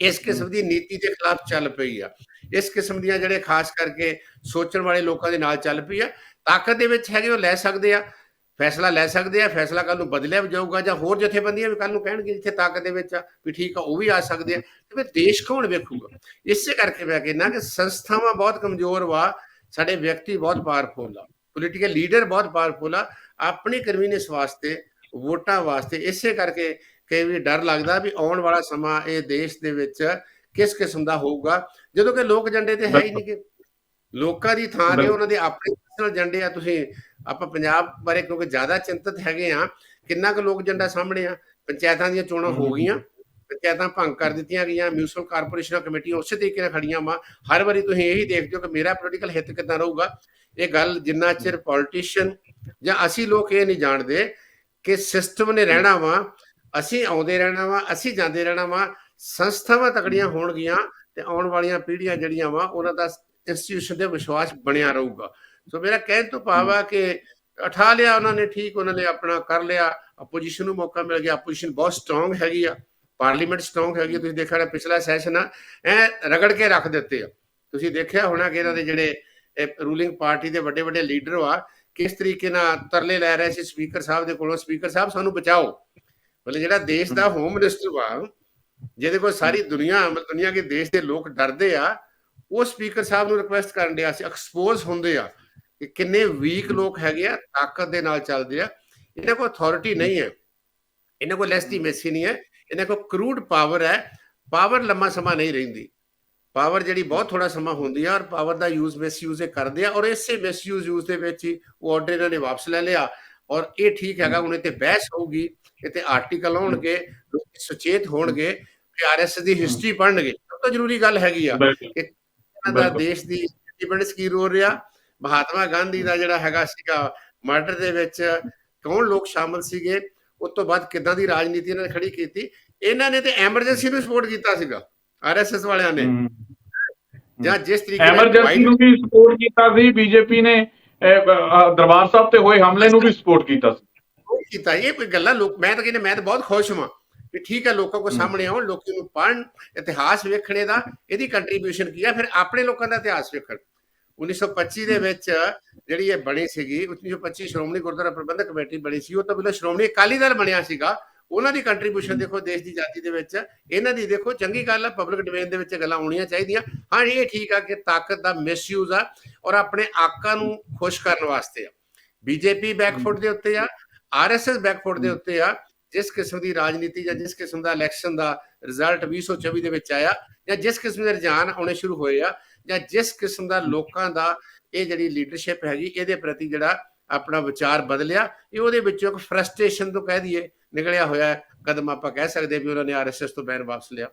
ਇਸ ਕਿਸਮ ਦੀ ਨੀਤੀ ਦੇ ਖਿਲਾਫ ਚੱਲ ਪਈ ਆ। ਇਸ ਕਿਸਮ ਦੀਆਂ ਜਿਹੜੇ ਖਾਸ ਕਰਕੇ ਸੋਚਣ ਵਾਲੇ ਲੋਕਾਂ ਦੇ ਨਾਲ ਚੱਲ ਪਈ ਆ। ਤਾਕਤ ਦੇ ਵਿੱਚ ਹੈਗੇ ਉਹ ਲੈ ਸਕਦੇ ਆ, ਫੈਸਲਾ ਲੈ ਸਕਦੇ ਆ, ਫੈਸਲਾ ਕੱਲ ਨੂੰ ਬਦਲਿਆ ਵੀ ਜਾਊਗਾ ਜਾਂ ਹੋਰ ਜਥੇਬੰਦੀਆਂ ਵੀ ਕੱਲ ਨੂੰ ਕਹਿਣਗੇ ਜਿੱਥੇ ਤਾਕਤ ਦੇ ਵਿੱਚ ਆ ਵੀ ਠੀਕ ਆ, ਉਹ ਵੀ ਆ ਸਕਦੇ ਆ। ਤੇ ਫਿਰ ਦੇਸ਼ ਕੌਣ ਵੇਖੂਗਾ? ਇਸੇ ਕਰਕੇ ਮੈਂ ਕਹਿੰਦਾ ਕਿ ਸੰਸਥਾਵਾਂ ਬਹੁਤ ਕਮਜ਼ੋਰ ਵਾ, ਸਾਡੇ ਵਿਅਕਤੀ ਬਹੁਤ ਪਾਵਰਫੁਲ ਆ। ਪੋਲੀਟੀਕਲ ਲੀਡਰ ਬਹੁਤ ਪਾਵਰਫੁਲ ਆ। ਆਪਣੀ ਕਨਵੀਨੀਅੰਸ ਵਾਸਤੇ ਵੋਟਾਂ ਵਾਸਤੇ ਇਸੇ ਕਰਕੇ ਕਈ ਵੀ ਡਰ ਲੱਗਦਾ ਵੀ ਆਉਣ ਵਾਲਾ ਸਮਾਂ ਇਹ ਦੇਸ਼ ਦੇ ਵਿੱਚ ਕਿਸ ਕਿਸਮ ਦਾ ਹੋਊਗਾ। ਜਦੋਂ ਕਿ ਲੋਕ ਏਜੰਡੇ ਤੇ ਹੈ ਹੀ ਨਹੀਂ ਕਿ ਲੋਕਾਂ ਦੀ ਥਾਂ ਨੇ। ਉਹਨਾਂ ਦੇ ਆਪਣੇ ਪਰਸਨਲ ਏਜੰਡੇ ਆ। ਤੁਸੀਂ ਆਪਾਂ ਪੰਜਾਬ ਬਾਰੇ ਕਿਉਂਕਿ ਜ਼ਿਆਦਾ ਚਿੰਤਤ ਹੈਗੇ ਆ ਕਿੰਨਾ ਕੁ ਲੋਕ ਏਜੰਡਾ ਸਾਹਮਣੇ ਆ। ਪੰਚਾਇਤਾਂ ਦੀਆਂ ਚੋਣਾਂ ਹੋ। ਗਈਆਂ ਪੰਚਾਇਤਾਂ ਭੰਗ ਕਰ ਦਿੱਤੀਆਂ ਗਈਆਂ ਮਿਊਨਿਸਪਲ ਕਾਰਪੋਰੇਸ਼ਨਾਂ ਕਮੇਟੀਆਂ ਉਸੇ ਤਰੀਕੇ ਨਾਲ ਖੜੀਆਂ ਵਾ। ਹਰ ਵਾਰੀ ਤੁਸੀਂ ਇਹੀ ਦੇਖਦੇ ਹੋ ਕਿ ਮੇਰਾ ਪੋਲੀਟੀਕਲ ਹਿੱਤ ਕਿੱਦਾਂ ਰਹੂਗਾ। ਇਹ ਗੱਲ ਜਿੰਨਾ ਚਿਰ ਪੋਲੀਟੀਸ਼ੀਅਨ ਜਾਂ ਅਸੀਂ ਲੋਕ ਇਹ ਨਹੀਂ ਜਾਣਦੇ ਕਿ ਸਿਸਟਮ ਨੇ ਰਹਿਣਾ ਵਾ, ਅਸੀਂ ਆਉਂਦੇ ਰਹਿਣਾ ਵਾ, ਅਸੀਂ ਜਾਂਦੇ ਰਹਿਣਾ ਵਾ, ਸੰਸਥਾਵਾਂ ਤਕੜੀਆਂ ਹੋਣਗੀਆਂ ਤੇ ਆਉਣ ਵਾਲੀਆਂ ਪੀੜ੍ਹੀਆਂ ਜਿਹੜੀਆਂ ਵਾ, ਉਹਨਾਂ ਦਾ ਇੰਸਟੀਟਿਊਸ਼ਨ ਤੇ ਵਿਸ਼ਵਾਸ ਬਣਿਆ ਰਹੂਗਾ। ਸੋ ਮੇਰਾ ਕਹਿਣ ਤੋਂ ਭਾਵ ਆ ਕਿ ਉਠਾ ਲਿਆ ਉਹਨਾਂ ਨੇ, ਠੀਕ ਉਹਨਾਂ ਨੇ ਆਪਣਾ ਕਰ ਲਿਆ ਆਪੋਜੀਸ਼ਨ ਨੂੰ ਮੌਕਾ ਮਿਲ ਗਿਆ। ਆਪੋਜੀਸ਼ਨ ਬਹੁਤ ਸਟਰੋਂਗ ਹੈਗੀ ਆ ਪਾਰਲੀਮੈਂਟ ਸਟਰੋਂਗ ਹੈਗੀ ਤੁਸੀਂ ਦੇਖਿਆ ਹੋਣਾ ਪਿਛਲਾ ਸੈਸ਼ਨ ਆ, ਐ ਰਗੜ ਕੇ ਰੱਖ ਦਿੱਤੇ ਆ। ਤੁਸੀਂ ਦੇਖਿਆ ਹੋਣਾ ਕਿ ਇਹਨਾਂ ਦੇ ਜਿਹੜੇ ਰੂਲਿੰਗ ਪਾਰਟੀ ਦੇ ਵੱਡੇ ਵੱਡੇ ਲੀਡਰ ਆ ਕਿਸ ਤਰੀਕੇ ਨਾਲ ਤਰਲੇ ਲੈ ਰਹੇ ਸੀ ਸਪੀਕਰ ਸਾਹਿਬ ਦੇ ਕੋਲੋਂ? ਸਪੀਕਰ ਸਾਹਿਬ ਸਾਨੂੰ ਬਚਾਓ। ਮਤਲਬ ਜਿਹੜਾ ਦੇਸ਼ ਦਾ ਹੋਮ। ਮਿਨਿਸਟਰ ਵਾ ਜਿਹਦੇ ਕੋਲ ਸਾਰੀ ਦੁਨੀਆ ਮਤਲਬ ਦੁਨੀਆ ਦੇ ਦੇਸ਼ ਦੇ ਲੋਕ ਡਰਦੇ ਆ ਉਹ ਸਪੀਕਰ ਸਾਹਿਬ ਨੂੰ ਰਿਕੁਐਸਟ ਕਰਨ ਡਿਆ ਸੀ। ਐਕਸਪੋਜ਼ ਹੁੰਦੇ ਆ ਕਿ ਕਿੰਨੇ ਵੀਕ ਲੋਕ ਹੈਗੇ ਆ ਤਾਕਤ ਦੇ ਨਾਲ ਚੱਲਦੇ ਆ। ਇਹਨਾਂ ਕੋਲ ਅਥਾਰਟੀ ਨਹੀਂ ਹੈ। ਇਹਨਾਂ ਕੋਲ ਲੈਸਟੀਮੇਸੀ ਨਹੀਂ ਹੈ। ਇਹਨਾਂ ਕੋਲ ਕਰੂਡ ਪਾਵਰ ਹੈ। ਪਾਵਰ ਲੰਮਾ ਸਮਾਂ ਨਹੀਂ ਰਹਿੰਦੀ। ਪਾਵਰ ਜਿਹੜੀ ਬਹੁਤ ਥੋੜਾ ਸਮਾਂ ਹੁੰਦੀ ਆ ਔਰ ਪਾਵਰ ਦਾ ਯੂਜ਼ ਮਿਸਯੂਜ਼ ਇਹ ਕਰਦੇ ਆ ਔਰ ਇਸੇ ਮਿਸਯੂਜ਼ ਯੂਜ਼ ਦੇ ਵਿੱਚ ਹੀ ਉਹ ਆਰਡਰ ਇਹਨਾਂ ਨੇ ਵਾਪਸ ਲੈ ਲਿਆ ਔਰ ਇਹ ਠੀਕ ਹੈਗਾ ਹੁਣ ਤੇ ਬਹਿਸ ਹੋਊਗੀ ਇਤੇ ਆਰਟੀਕਲ ਹੋਣਗੇ ਲੋਕ ਸੁਚੇਤ ਹੋਣਗੇ ਕਿ ਆਰਐਸਐਸ ਦੀ ਹਿਸਟਰੀ ਪੜ੍ਹਨਗੇ ਸਭ ਤੋਂ ਜ਼ਰੂਰੀ ਗੱਲ ਹੈਗੀ ਆ। ਬਿਲਕੁਲ। ਇਹਨਾਂ ਦਾ। ਦੇਸ਼ ਦੀ ਇੰਡੀਪੈਂਡੈਂਸ ਕੀ ਰੋਲ ਰਿਹਾ? ਮਹਾਤਮਾ ਗਾਂਧੀ ਦਾ ਜਿਹੜਾ ਹੈਗਾ ਸੀਗਾ ਮਰਡਰ ਦੇ ਵਿੱਚ ਕੌਣ ਲੋਕ ਸ਼ਾਮਲ ਸੀਗੇ? ਉਸ ਤੋਂ ਬਾਅਦ ਕਿੱਦਾਂ ਦੀ ਰਾਜਨੀਤੀ ਇਹਨਾਂ ਨੇ ਖੜੀ ਕੀਤੀ? ਇਹਨਾਂ ਨੇ ਤੇ ਐਮਰਜੈਂਸੀ ਨੂੰ ਸਪੋਰਟ ਕੀਤਾ ਸੀਗਾ। ਆਰਐਸਐਸ ਵਾਲਿਆਂ ਨੇ। ਜਾਂ ਜਿਸ ਤਰੀਕੇ ਨਾਲ ਐਮਰਜੈਂਸੀ ਨੂੰ ਵੀ ਸਪੋਰਟ ਕੀਤਾ ਸੀ ਬੀਜੇਪੀ ਨੇ ਦਰਬਾਰ ਸਾਹਿਬ ਤੇ ਹੋਏ ਹਮਲੇ ਨੂੰ ਵੀ ਸਪੋਰਟ ਕੀਤਾ ਸੀ। ਕੀਤਾ। ਇਹ ਕੋਈ ਗੱਲਾਂ ਲੋਕ ਮੈਂ ਤਾਂ ਕਹਿੰਦਾ ਮੈਂ ਤਾਂ ਬਹੁਤ ਖੁਸ਼ ਹਾਂ ਕਿ ਠੀਕ ਹੈ ਲੋਕਾਂ ਕੋ ਸਾਹਮਣੇ ਆਉਣ ਲੋਕੀ ਨੂੰ ਪੜ੍ਹਨ ਇਤਿਹਾਸ ਵੇਖਣੇ ਦਾ ਇਹਦੀ ਕੰਟਰੀਬਿਊਸ਼ਨ ਕੀ ਹੈ ਫਿਰ ਆਪਣੇ ਲੋਕਾਂ ਦਾ ਇਤਿਹਾਸ ਵੇਖਣ। 1925 ਦੇ ਵਿੱਚ ਜਿਹੜੀ ਇਹ ਬਣੀ ਸੀਗੀ 1925 ਸ਼੍ਰੋਮਣੀ ਗੁਰਦੁਆਰਾ ਪ੍ਰਬੰਧਕ ਕਮੇਟੀ ਬਣੀ ਸੀ ਉਹ ਤਾਂ ਬਿਲਕੁਲ ਸ਼੍ਰੋਮਣੀ ਅਕਾਲੀ ਦਲ ਬਣਿਆ ਸੀਗਾ। ਉਹਨਾਂ ਦੀ ਕੰਟਰੀਬਿਊਸ਼ਨ ਦੇਖੋ ਦੇਸ਼ ਦੀ ਆਜ਼ਾਦੀ ਦੇ ਵਿੱਚ, ਇਹਨਾਂ ਦੀ ਦੇਖੋ ਚੰਗੀ ਗੱਲ ਆ ਪਬਲਿਕ ਡੋਮੇਨ ਦੇ ਵਿੱਚ ਗੱਲਾਂ ਆਉਣੀਆਂ ਚਾਹੀਦੀਆਂ। ਹਾਂ ਇਹ ਠੀਕ ਆ ਕਿ ਤਾਕਤ ਦਾ ਮਿਸਯੂਜ਼ ਆ ਔਰ ਆਪਣੇ ਆਕਾਂ ਨੂੰ ਖੁਸ਼ ਕਰਨ ਵਾਸਤੇ ਆ। ਬੀਜੇਪੀ ਬੈਕਫੁੱਟ ਦੇ ਉੱਤੇ ਆ ਆਰਐਸਐਸ ਬੈਕਫੁੱਟ ਦੇ ਉੱਤੇ ਆ, ਜਿਸ ਕਿਸਮ ਦੀ ਰਾਜਨੀਤੀ ਜਾਂ ਜਿਸ ਕਿਸਮ ਦਾ ਇਲੈਕਸ਼ਨ ਦਾ ਰਿਜ਼ਲਟ 2024 ਦੇ ਵਿੱਚ ਆਇਆ ਜਾਂ ਜਿਸ ਕਿਸਮ ਦੇ ਰੁਝਾਨ ਆਉਣੇ ਸ਼ੁਰੂ ਹੋਏ ਆ ਜਾਂ ਜਿਸ ਕਿਸਮ ਦਾ ਲੋਕਾਂ ਦਾ ਇਹ ਜਿਹੜੀ ਲੀਡਰਸ਼ਿਪ ਹੈਗੀ, ਇਹਦੇ ਪ੍ਰਤੀ ਜਿਹੜਾ ਆਪਣਾ ਵਿਚਾਰ ਬਦਲਿਆ, ਇਹ ਉਹਦੇ ਵਿੱਚੋਂ ਇੱਕ ਫਰਸਟ੍ਰੇਸ਼ਨ ਤੋਂ ਕਹਿ ਦਈਏ ਨਿਕਲਿਆ ਹੋਇਆ ਹੈ। ਕਦਮ ਆਪਾਂ ਕਹਿ ਸਕਦੇ ਵੀ ਉਹਨਾਂ ਨੇ ਆਰਐਸਐਸ ਤੋਂ ਬੈਨ ਵਾਪਸ ਲਿਆ।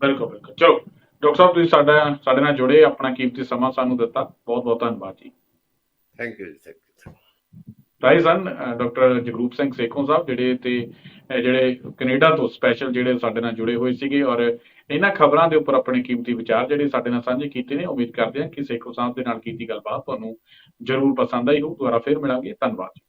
ਬਿਲਕੁਲ ਬਿਲਕੁਲ। ਚਲੋ ਡਾਕਟਰ ਸਾਹਿਬ ਤੁਸੀਂ ਸਾਡਾ ਸਾਡੇ ਨਾਲ ਜੁੜੇ ਆਪਣਾ ਕੀਮਤੀ ਸਮਾਂ ਸਾਨੂੰ ਦਿੱਤਾ। ਬਹੁਤ ਬਹੁਤ ਧੰਨਵਾਦ ਜੀ। ਥੈਂਕ ਯੂ ਜੀ ਥੈਂਕ ਯੂ ਰਾਈ ਸਨ ਡਾਕਟਰ ਜਗਰੂਪ ਸਿੰਘ ਸੇਖੋਂ ਸਾਹਿਬ ਜਿਹੜੇ ਤੇ ਜਿਹੜੇ ਕੈਨੇਡਾ ਤੋਂ ਸਪੈਸ਼ਲ ਜਿਹੜੇ ਸਾਡੇ ਨਾਲ ਜੁੜੇ ਹੋਏ ਸੀਗੇ ਔਰ ਇਹਨਾਂ ਖਬਰਾਂ ਦੇ ਉੱਪਰ ਆਪਣੇ ਕੀਮਤੀ ਵਿਚਾਰ ਜਿਹੜੇ ਸਾਡੇ ਨਾਲ ਸਾਂਝੇ ਕੀਤੇ ਨੇ ਉਮੀਦ ਕਰਦੇ ਹਾਂ ਕਿ ਸੇਖੋਂ ਸਾਹਿਬ ਦੇ ਨਾਲ ਕੀਤੀ ਗੱਲਬਾਤ ਤੁਹਾਨੂੰ ਜ਼ਰੂਰ ਪਸੰਦ ਆਈ ਹੋ ਦੁਬਾਰਾ ਫਿਰ ਮਿਲਾਂਗੇ। ਧੰਨਵਾਦ